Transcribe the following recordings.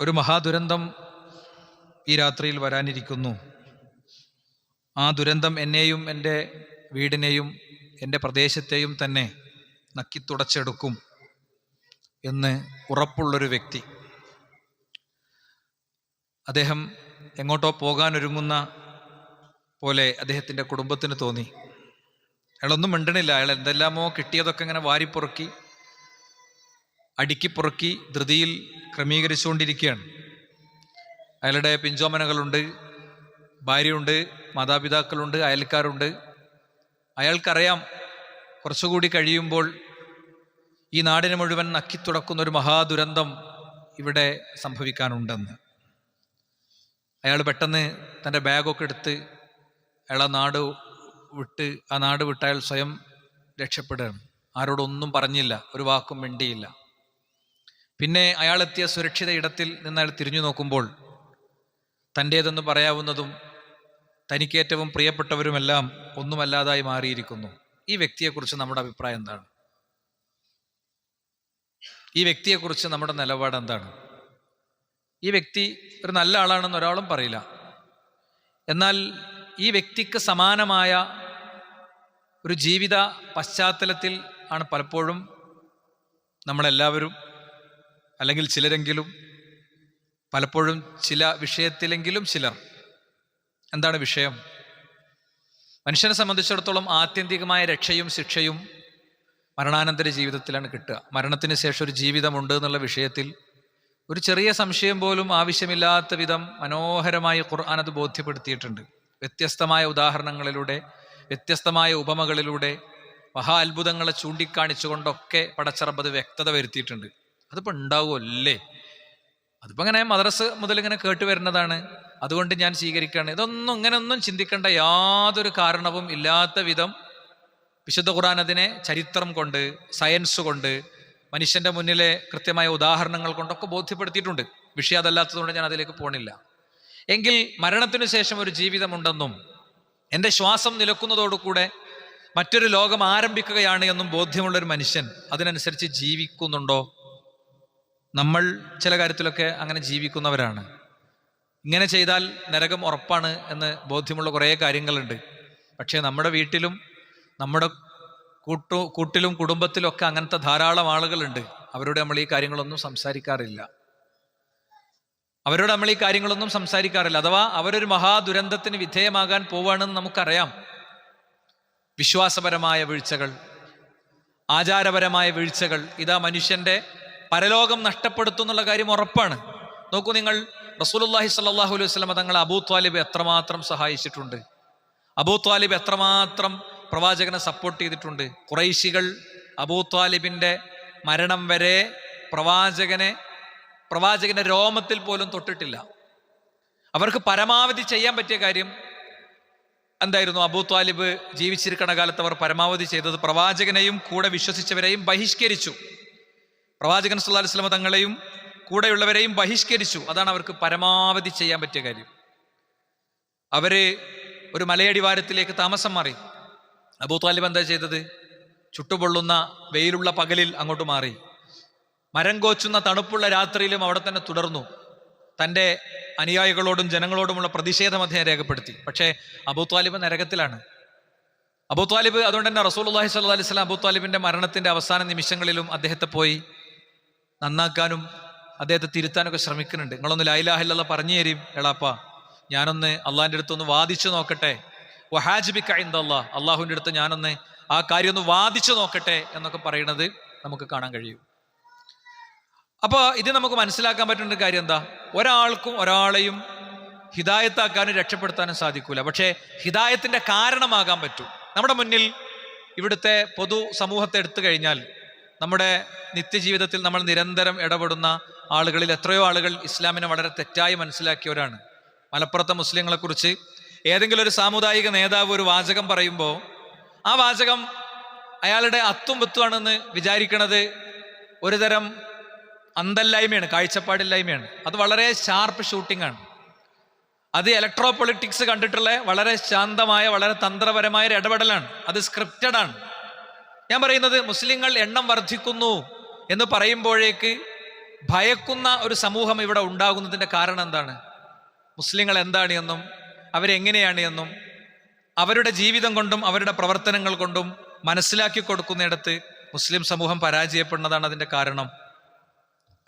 ഒരു മഹാദുരന്തം ഈ രാത്രിയിൽ വരാനിരിക്കുന്നു. ആ ദുരന്തം എന്നെയും എന്റെ വീടിനെയും എന്റെ പ്രദേശത്തെയും തന്നെ നക്കിത്തുടച്ചെടുക്കും എന്ന് ഉറപ്പുള്ളൊരു വ്യക്തി. അദ്ദേഹം എങ്ങോട്ടോ പോകാനൊരുങ്ങുന്ന പോലെ അദ്ദേഹത്തിന്റെ കുടുംബത്തിന് തോന്നി. അയാളൊന്നും മിണ്ടണില്ല. അയാൾ എന്തെല്ലാമോ കിട്ടിയതൊക്കെ ഇങ്ങനെ വാരിപ്പുറക്കി അടുക്കിപ്പുറക്കി ധൃതിയിൽ ക്രമീകരിച്ചുകൊണ്ടിരിക്കുകയാണ്. അയാളുടെ പിഞ്ചോമനകളുണ്ട് ഭാര്യയുണ്ട് മാതാപിതാക്കളുണ്ട് അയൽക്കാരുണ്ട്. അയാൾക്കറിയാം കുറച്ചുകൂടി കഴിയുമ്പോൾ ഈ നാടിനെ മുഴുവൻ നക്കിത്തുടക്കുന്ന ഒരു മഹാദുരന്തം ഇവിടെ സംഭവിക്കാനുണ്ടെന്ന്. അയാൾ പെട്ടെന്ന് തന്റെ ബാഗൊക്കെ എടുത്ത് അയാൾ ആ നാട് വിട്ട് ആ നാട് വിട്ട് അയാൾ സ്വയം രക്ഷപ്പെടുകയാണ്. ആരോടൊന്നും പറഞ്ഞില്ല ഒരു വാക്കും മിണ്ടിയില്ല. പിന്നെ അയാൾ എത്തിയ സുരക്ഷിത ഇടത്തിൽ നിന്ന് അയാൾ തിരിഞ്ഞു നോക്കുമ്പോൾ തന്റേതെന്ന് പറയാവുന്നതും തനിക്കേറ്റവും പ്രിയപ്പെട്ടവരുമെല്ലാം ഒന്നുമല്ലാതായി മാറിയിരിക്കുന്നു. ഈ വ്യക്തിയെക്കുറിച്ച് നമ്മുടെ അഭിപ്രായം എന്താണ്? ഈ വ്യക്തിയെക്കുറിച്ച് നമ്മുടെ നിലപാട് എന്താണ്? ഈ വ്യക്തി ഒരു നല്ല ആളാണെന്ന് ഒരാളും പറയില്ല. എന്നാൽ ഈ വ്യക്തിക്ക് സമാനമായ ഒരു ജീവിത പശ്ചാത്തലത്തിൽ ആണ് പലപ്പോഴും നമ്മളെല്ലാവരും അല്ലെങ്കിൽ ചിലരെങ്കിലും പലപ്പോഴും ചില വിഷയത്തിലെങ്കിലും ചിലർ. എന്താണ് വിഷയം? മനുഷ്യനെ സംബന്ധിച്ചിടത്തോളം ആത്യന്തികമായ രക്ഷയും ശിക്ഷയും മരണാനന്തര ജീവിതത്തിലാണ് കിട്ടുക. മരണത്തിന് ശേഷം ഒരു ജീവിതമുണ്ട് എന്നുള്ള വിഷയത്തിൽ ഒരു ചെറിയ സംശയം പോലും ആവശ്യമില്ലാത്ത വിധം മനോഹരമായി ഖുർആൻ അത് ബോധ്യപ്പെടുത്തിയിട്ടുണ്ട്. വ്യത്യസ്തമായ ഉദാഹരണങ്ങളിലൂടെ വ്യത്യസ്തമായ ഉപമകളിലൂടെ മഹാ അത്ഭുതങ്ങളെ ചൂണ്ടിക്കാണിച്ചുകൊണ്ടൊക്കെ പടച്ചറബ് വ്യക്തത വരുത്തിയിട്ടുണ്ട്. അതിപ്പോൾ ഉണ്ടാവുമല്ലേ? അതിപ്പോൾ ഇങ്ങനെ മദ്രസ് മുതൽ ഇങ്ങനെ കേട്ട് വരുന്നതാണ്. അതുകൊണ്ട് ഞാൻ സ്വീകരിക്കുകയാണ്. ഇതൊന്നും ഇങ്ങനെ ഒന്നും ചിന്തിക്കേണ്ട യാതൊരു കാരണവും ഇല്ലാത്ത വിധം വിശുദ്ധ ഖുർആൻ അതിനെ ചരിത്രം കൊണ്ട് സയൻസ് കൊണ്ട് മനുഷ്യന്റെ മുന്നിലെ കൃത്യമായ ഉദാഹരണങ്ങൾ കൊണ്ടൊക്കെ ബോധ്യപ്പെടുത്തിയിട്ടുണ്ട്. വിഷയം അതല്ലാത്തതുകൊണ്ട് ഞാൻ അതിലേക്ക് പോണില്ല. എങ്കിൽ മരണത്തിനു ശേഷം ഒരു ജീവിതമുണ്ടെന്നും എന്റെ ശ്വാസം നിലക്കുന്നതോടുകൂടെ മറ്റൊരു ലോകം ആരംഭിക്കുകയാണ് എന്നും ബോധ്യമുള്ള ഒരു മനുഷ്യൻ അതിനനുസരിച്ച് ജീവിക്കുന്നുണ്ടോ? നമ്മൾ ചില കാര്യത്തിലൊക്കെ അങ്ങനെ ജീവിക്കുന്നവരാണ്. ഇങ്ങനെ ചെയ്താൽ നരകം ഉറപ്പാണ് എന്ന് ബോധ്യമുള്ള കുറേ കാര്യങ്ങളുണ്ട്. പക്ഷേ നമ്മുടെ വീട്ടിലും നമ്മുടെ കൂട്ടു കൂട്ടിലും കുടുംബത്തിലൊക്കെ അങ്ങനത്തെ ധാരാളം ആളുകളുണ്ട്. അവരോട് നമ്മൾ ഈ കാര്യങ്ങളൊന്നും സംസാരിക്കാറില്ല. അവരോട് നമ്മൾ ഈ കാര്യങ്ങളൊന്നും സംസാരിക്കാറില്ല. അഥവാ അവരൊരു മഹാദുരന്തത്തിന് വിധേയമാകാൻ പോവുകയാണെന്ന് നമുക്കറിയാം. വിശ്വാസപരമായ വീഴ്ചകൾ ആചാരപരമായ വീഴ്ചകൾ. ഇതാ മനുഷ്യന്റെ പരലോകം നഷ്ടപ്പെടുത്തും എന്നുള്ള കാര്യം ഉറപ്പാണ്. നോക്കൂ നിങ്ങൾ റസൂലുല്ലാഹി സല്ലാഹു അലൈഹി വസ്ലമ തങ്ങളെ അബൂ ത്വാലിബ് എത്രമാത്രം സഹായിച്ചിട്ടുണ്ട്. അബൂ ത്വാലിബ് എത്രമാത്രം പ്രവാചകനെ സപ്പോർട്ട് ചെയ്തിട്ടുണ്ട്. കുറൈശികൾ അബൂ ത്വാലിബിന്റെ മരണം വരെ പ്രവാചകനെ പ്രവാചകന്റെ രോമത്തിൽ പോലും തൊട്ടിട്ടില്ല. അവർക്ക് പരമാവധി ചെയ്യാൻ പറ്റിയ കാര്യം എന്തായിരുന്നു? അബൂ ത്വാലിബ് ജീവിച്ചിരിക്കണ കാലത്ത് അവർ പരമാവധി ചെയ്തത് പ്രവാചകനെയും കൂടെ വിശ്വസിച്ചവരെയും ബഹിഷ്കരിച്ചു. പ്രവാചകൻ സുല്ലാ വസ്ലമ തങ്ങളെയും കൂടെയുള്ളവരെയും ബഹിഷ്കരിച്ചു. അതാണ് അവർക്ക് പരമാവധി ചെയ്യാൻ പറ്റിയ കാര്യം. അവർ ഒരു മലയടിവാരത്തിലേക്ക് താമസം മാറി. അബൂ താലിബ് എന്താ ചെയ്തത്? ചുട്ടുപൊള്ളുന്ന വെയിലുള്ള പകലിൽ അങ്ങോട്ട് മാറി. മരം കോച്ചുന്ന തണുപ്പുള്ള രാത്രിയിലും അവിടെ തന്നെ തുടർന്നു. തന്റെ അനുയായികളോടും ജനങ്ങളോടുമുള്ള പ്രതിഷേധം അദ്ദേഹം രേഖപ്പെടുത്തി. പക്ഷേ അബൂ താലിബ് നരകത്തിലാണ്. അബൂ താലിബ് അതുകൊണ്ട് തന്നെ റസൂൽ അള്ളാഹി സ്വല്ലാ അലൈഹി സ്വലാം അബൂ താലിബിന്റെ മരണത്തിന്റെ അവസാന നിമിഷങ്ങളിലും അദ്ദേഹത്തെ പോയി നന്നാക്കാനും അദ്ദേഹത്തെ തിരുത്താനൊക്കെ ശ്രമിക്കുന്നുണ്ട്. നിങ്ങളൊന്ന് ലൈലാഹില്ല പറഞ്ഞു തരും എളാപ്പ. ഞാനൊന്ന് അള്ളാഹിന്റെ അടുത്തൊന്ന് വാദിച്ചു നോക്കട്ടെ. വഹാജിബിക്ക ഇന്ദല്ലാ അള്ളാഹുവിന്റെ അടുത്ത് ഞാനൊന്ന് ആ കാര്യം ഒന്ന് വാദിച്ചു നോക്കട്ടെ എന്നൊക്കെ പറയുന്നത് നമുക്ക് കാണാൻ കഴിയും. അപ്പോൾ ഇത് നമുക്ക് മനസ്സിലാക്കാൻ പറ്റുന്ന കാര്യം എന്താ? ഒരാൾക്കും ഒരാളെയും ഹിതായത്താക്കാനും രക്ഷപ്പെടുത്താനും സാധിക്കൂല. പക്ഷേ ഹിദായത്തിന്റെ കാരണമാകാൻ പറ്റും. നമ്മുടെ മുന്നിൽ ഇവിടുത്തെ പൊതു സമൂഹത്തെ എടുത്തു കഴിഞ്ഞാൽ നമ്മുടെ നിത്യജീവിതത്തിൽ നമ്മൾ നിരന്തരം ഇടപെടുന്ന ആളുകളിൽ എത്രയോ ആളുകൾ ഇസ്ലാമിനെ വളരെ തെറ്റായി മനസ്സിലാക്കിയവരാണ്. മലപ്പുറത്തെ മുസ്ലിങ്ങളെ കുറിച്ച് ഏതെങ്കിലും ഒരു സാമുദായിക നേതാവ് ഒരു വാചകം പറയുമ്പോൾ ആ വാചകം അയാളുടെ അത്തും വിത്തുവാണെന്ന് വിചാരിക്കണത് ഒരുതരം അന്തല്ലായ്മയാണ് കാഴ്ചപ്പാടില്ലായ്മയാണ്. അത് വളരെ ഷാർപ്പ് ഷൂട്ടിംഗ് ആണ് അത് ഇലക്ട്രോ പൊളിറ്റിക്സ് കണ്ടിട്ടുള്ള വളരെ ശാന്തമായ വളരെ തന്ത്രപരമായ ഒരു ഇടപെടലാണ്. അത് സ്ക്രിപ്റ്റഡ് ആണ്. ഞാൻ പറയുന്നത് മുസ്ലിങ്ങൾ എണ്ണം വർദ്ധിക്കുന്നു എന്ന് പറയുമ്പോഴേക്ക് ഭയക്കുന്ന ഒരു സമൂഹം ഇവിടെ ഉണ്ടാകുന്നതിന്റെ കാരണം എന്താണ്? മുസ്ലിങ്ങൾ എന്താണ് എന്നും അവരെങ്ങനെയാണ് എന്നും അവരുടെ ജീവിതം കൊണ്ടും അവരുടെ പ്രവർത്തനങ്ങൾ കൊണ്ടും മനസ്സിലാക്കി കൊടുക്കുന്നിടത്ത് മുസ്ലിം സമൂഹം പരാജയപ്പെടുന്നതാണ് അതിന്റെ കാരണം.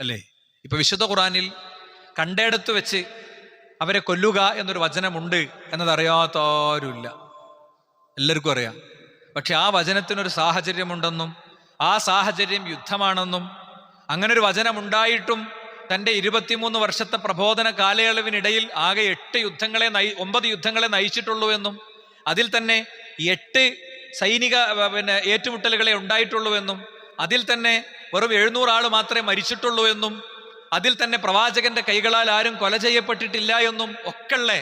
അല്ലേ? ഇപ്പൊ വിശുദ്ധ ഖുറാനിൽ കണ്ടയിടത്ത് വെച്ച് അവരെ കൊല്ലുക എന്നൊരു വചനമുണ്ട് എന്നതറിയാത്ത ആരുമില്ല. എല്ലാവർക്കും അറിയാം. പക്ഷെ ആ വചനത്തിനൊരു സാഹചര്യമുണ്ടെന്നും ആ സാഹചര്യം യുദ്ധമാണെന്നും അങ്ങനൊരു വചനമുണ്ടായിട്ടും തന്റെ ഇരുപത്തിമൂന്ന് വർഷത്തെ പ്രബോധന കാലയളവിനിടയിൽ ആകെ എട്ട് യുദ്ധങ്ങളെ നയി ഒമ്പത് യുദ്ധങ്ങളെ നയിച്ചിട്ടുള്ളൂ എന്നും അതിൽ തന്നെ എട്ട് സൈനിക പിന്നെ ഏറ്റുമുട്ടലുകളെ ഉണ്ടായിട്ടുള്ളൂ എന്നും അതിൽ തന്നെ വെറും എഴുന്നൂറ് ആൾ മാത്രമേ മരിച്ചിട്ടുള്ളൂ എന്നും അതിൽ തന്നെ പ്രവാചകന്റെ കൈകളാൽ ആരും കൊല ചെയ്യപ്പെട്ടിട്ടില്ല എന്നും ഒക്കെയുള്ള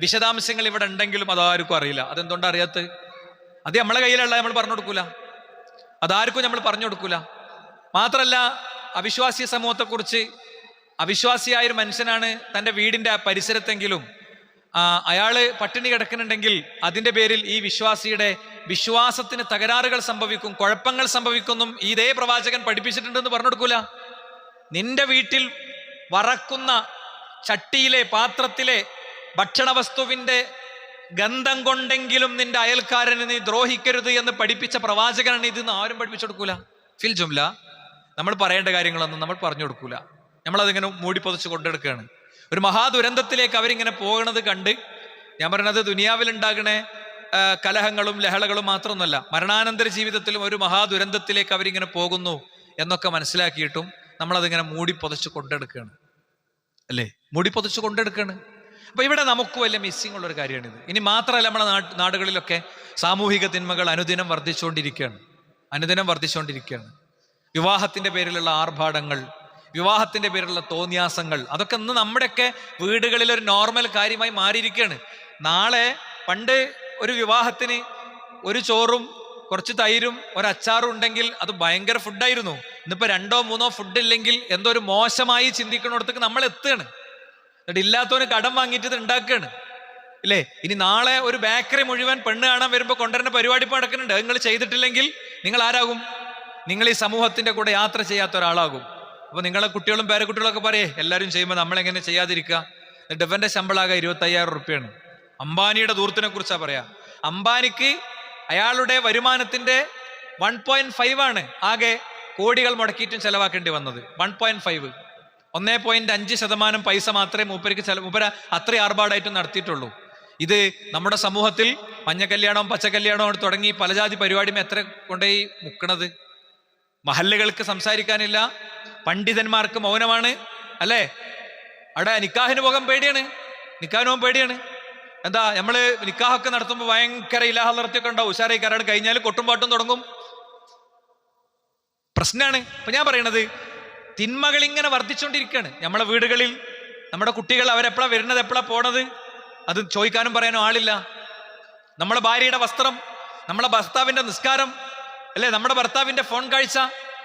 വിശദാംശങ്ങൾ ഇവിടെ ഉണ്ടെങ്കിലും അതാർക്കും അറിയില്ല. അതെന്തുകൊണ്ട് അറിയാത്തത്? അത് നമ്മളെ കയ്യിലുള്ള നമ്മൾ പറഞ്ഞു കൊടുക്കൂല. അതാർക്കും നമ്മൾ പറഞ്ഞു കൊടുക്കൂല. മാത്രല്ല അവിശ്വാസി സമൂഹത്തെക്കുറിച്ച് അവിശ്വാസിയായ ഒരു മനുഷ്യനാണ് തന്റെ വീടിന്റെ പരിസരത്തെങ്കിലും അയാൾ പട്ടിണി കിടക്കുന്നുണ്ടെങ്കിൽ അതിന്റെ പേരിൽ ഈ വിശ്വാസിയുടെ വിശ്വാസത്തിന് തകരാറുകൾ സംഭവിക്കും കുഴപ്പങ്ങൾ സംഭവിക്കുന്നു ഇതേ പ്രവാചകൻ പഠിപ്പിച്ചിട്ടുണ്ടെന്ന് പറഞ്ഞു കൊടുക്കൂല. നിന്റെ വീട്ടിൽ വറക്കുന്ന ചട്ടിയിലെ പാത്രത്തിലെ ഭക്ഷണവസ്തുവിന്റെ ഗന്ധം കൊണ്ടെങ്കിലും നിന്റെ അയൽക്കാരനെ നീ ദ്രോഹിക്കരുത് എന്ന് പഠിപ്പിച്ച പ്രവാചകനാണ് ഇതെന്ന് ആരും പഠിപ്പിച്ചു കൊടുക്കൂല? ഫിൽ ജുംല. നമ്മൾ പറയേണ്ട കാര്യങ്ങളൊന്നും നമ്മൾ പറഞ്ഞു കൊടുക്കൂല. നമ്മളതിങ്ങനെ മൂടിപ്പൊതിച്ച് കൊണ്ടെടുക്കുകയാണ്. ഒരു മഹാദുരന്തത്തിലേക്ക് അവരിങ്ങനെ പോകണത് കണ്ട് ഞാൻ പറയുന്നത് ദുനിയാവിൽ ഉണ്ടാകണേ കലഹങ്ങളും ലഹളകളും മാത്രമൊന്നുമല്ല മരണാനന്തര ജീവിതത്തിലും ഒരു മഹാദുരന്തത്തിലേക്ക് അവരിങ്ങനെ പോകുന്നു എന്നൊക്കെ മനസ്സിലാക്കിയിട്ടും നമ്മളതിങ്ങനെ മൂടിപ്പൊതച്ച് കൊണ്ടെടുക്കുകയാണ്. അല്ലേ? മൂടിപ്പൊതച്ച് കൊണ്ടെടുക്കുകയാണ്. അപ്പൊ ഇവിടെ നമുക്ക് വലിയ മിസ്സിംഗ് ഉള്ള ഒരു കാര്യമാണിത്. ഇനി മാത്രമല്ല നമ്മുടെ നാട് നാടുകളിലൊക്കെ സാമൂഹിക തിന്മകൾ അനുദിനം വർദ്ധിച്ചുകൊണ്ടിരിക്കുകയാണ് അനുദിനം വർദ്ധിച്ചുകൊണ്ടിരിക്കുകയാണ് വിവാഹത്തിന്റെ പേരിലുള്ള ആർഭാടങ്ങൾ വിവാഹത്തിന്റെ പേരിലുള്ള തോന്നിയാസങ്ങൾ അതൊക്കെ ഇന്ന് നമ്മുടെയൊക്കെ വീടുകളിൽ ഒരു നോർമൽ കാര്യമായി മാറിയിരിക്കുകയാണ്. നാളെ പണ്ട് ഒരു വിവാഹത്തിന് ഒരു ചോറും കുറച്ച് തൈരും ഒരച്ചാറും ഉണ്ടെങ്കിൽ അത് ഭയങ്കര ഫുഡായിരുന്നു ഇന്നിപ്പോൾ രണ്ടോ മൂന്നോ ഫുഡ് ഇല്ലെങ്കിൽ എന്തോ ഒരു മോശമായി ചിന്തിക്കുന്നിടത്തേക്ക് നമ്മൾ എത്തുകയാണ്. എന്നിട്ട് ഇല്ലാത്തവന് കടം വാങ്ങിയിട്ട് ഇത് ഉണ്ടാക്കുകയാണ്. ഇല്ലേ? ഇനി നാളെ ഒരു ബേക്കറി മുഴുവൻ പെണ്ണ് കാണാൻ വരുമ്പോൾ കൊണ്ടുവരുന്ന പരിപാടി ഇപ്പൊ നടക്കുന്നുണ്ട്. നിങ്ങൾ ചെയ്തിട്ടില്ലെങ്കിൽ നിങ്ങൾ ആരാകും? നിങ്ങൾ ഈ സമൂഹത്തിന്റെ കൂടെ യാത്ര ചെയ്യാത്ത ഒരാളാകും. അപ്പൊ നിങ്ങളെ കുട്ടികളും പേരക്കുട്ടികളൊക്കെ പറയേ എല്ലാവരും ചെയ്യുമ്പോൾ നമ്മളെങ്ങനെ ചെയ്യാതിരിക്കുക? എന്നിട്ട് ഇവന്റെ ശമ്പളാകെ ഇരുപത്തയ്യായിരം റുപ്യാണ് അംബാനിയുടെ ദൂരത്തിനെ കുറിച്ചാ പറയാ. അംബാനിക്ക് അയാളുടെ വരുമാനത്തിന്റെ വൺ പോയിന്റ് ഫൈവ് ആണ് ആകെ കോടികൾ മുടക്കിയിട്ടും ചെലവാക്കേണ്ടി വന്നത്. വൺ പോയിന്റ് ഫൈവ് ഒന്നേ പോയിന്റ് അഞ്ച് ശതമാനം പൈസ മാത്രമേ മൂപ്പർക്ക് ചില മൂപ്പര അത്രയും ആർഭാടായിട്ടും നടത്തിയിട്ടുള്ളൂ. ഇത് നമ്മുടെ സമൂഹത്തിൽ മഞ്ഞ കല്യാണവും പച്ച കല്യാണവും തുടങ്ങി പലജാതി പരിപാടിയും എത്ര കൊണ്ടുപോയി മുക്കണത്? മഹല്ലുകൾക്ക് സംസാരിക്കാനില്ല പണ്ഡിതന്മാർക്ക് മൗനമാണ് അല്ലേ? അവിടെ നിക്കാഹിന് പോകാൻ പേടിയാണ് നിക്കാഹിന് പോകാൻ പേടിയാണ്. എന്താ നമ്മൾ നിക്കാഹൊക്കെ നടത്തുമ്പോൾ ഭയങ്കര ഇലാഹ നിർത്തിയൊക്കെ ഉണ്ടാവും. ഉഷാറായി കരാട് കഴിഞ്ഞാൽ കൊട്ടും പാട്ടും തുടങ്ങും. പ്രശ്നമാണ് ഇപ്പൊ ഞാൻ പറയണത് തിന്മകൾ ഇങ്ങനെ വർദ്ധിച്ചുകൊണ്ടിരിക്കുകയാണ് നമ്മളെ വീടുകളിൽ നമ്മുടെ കുട്ടികൾ അവരെപ്പോഴാ വരുന്നത് എപ്പോഴാ പോണത്? അത് ചോദിക്കാനും പറയാനും ആളില്ല. നമ്മളെ ഭാര്യയുടെ വസ്ത്രം നമ്മളെ ഭർത്താവിന്റെ നിസ്കാരം അല്ലെ? നമ്മുടെ ഭർത്താവിന്റെ ഫോൺ കാഴ്ച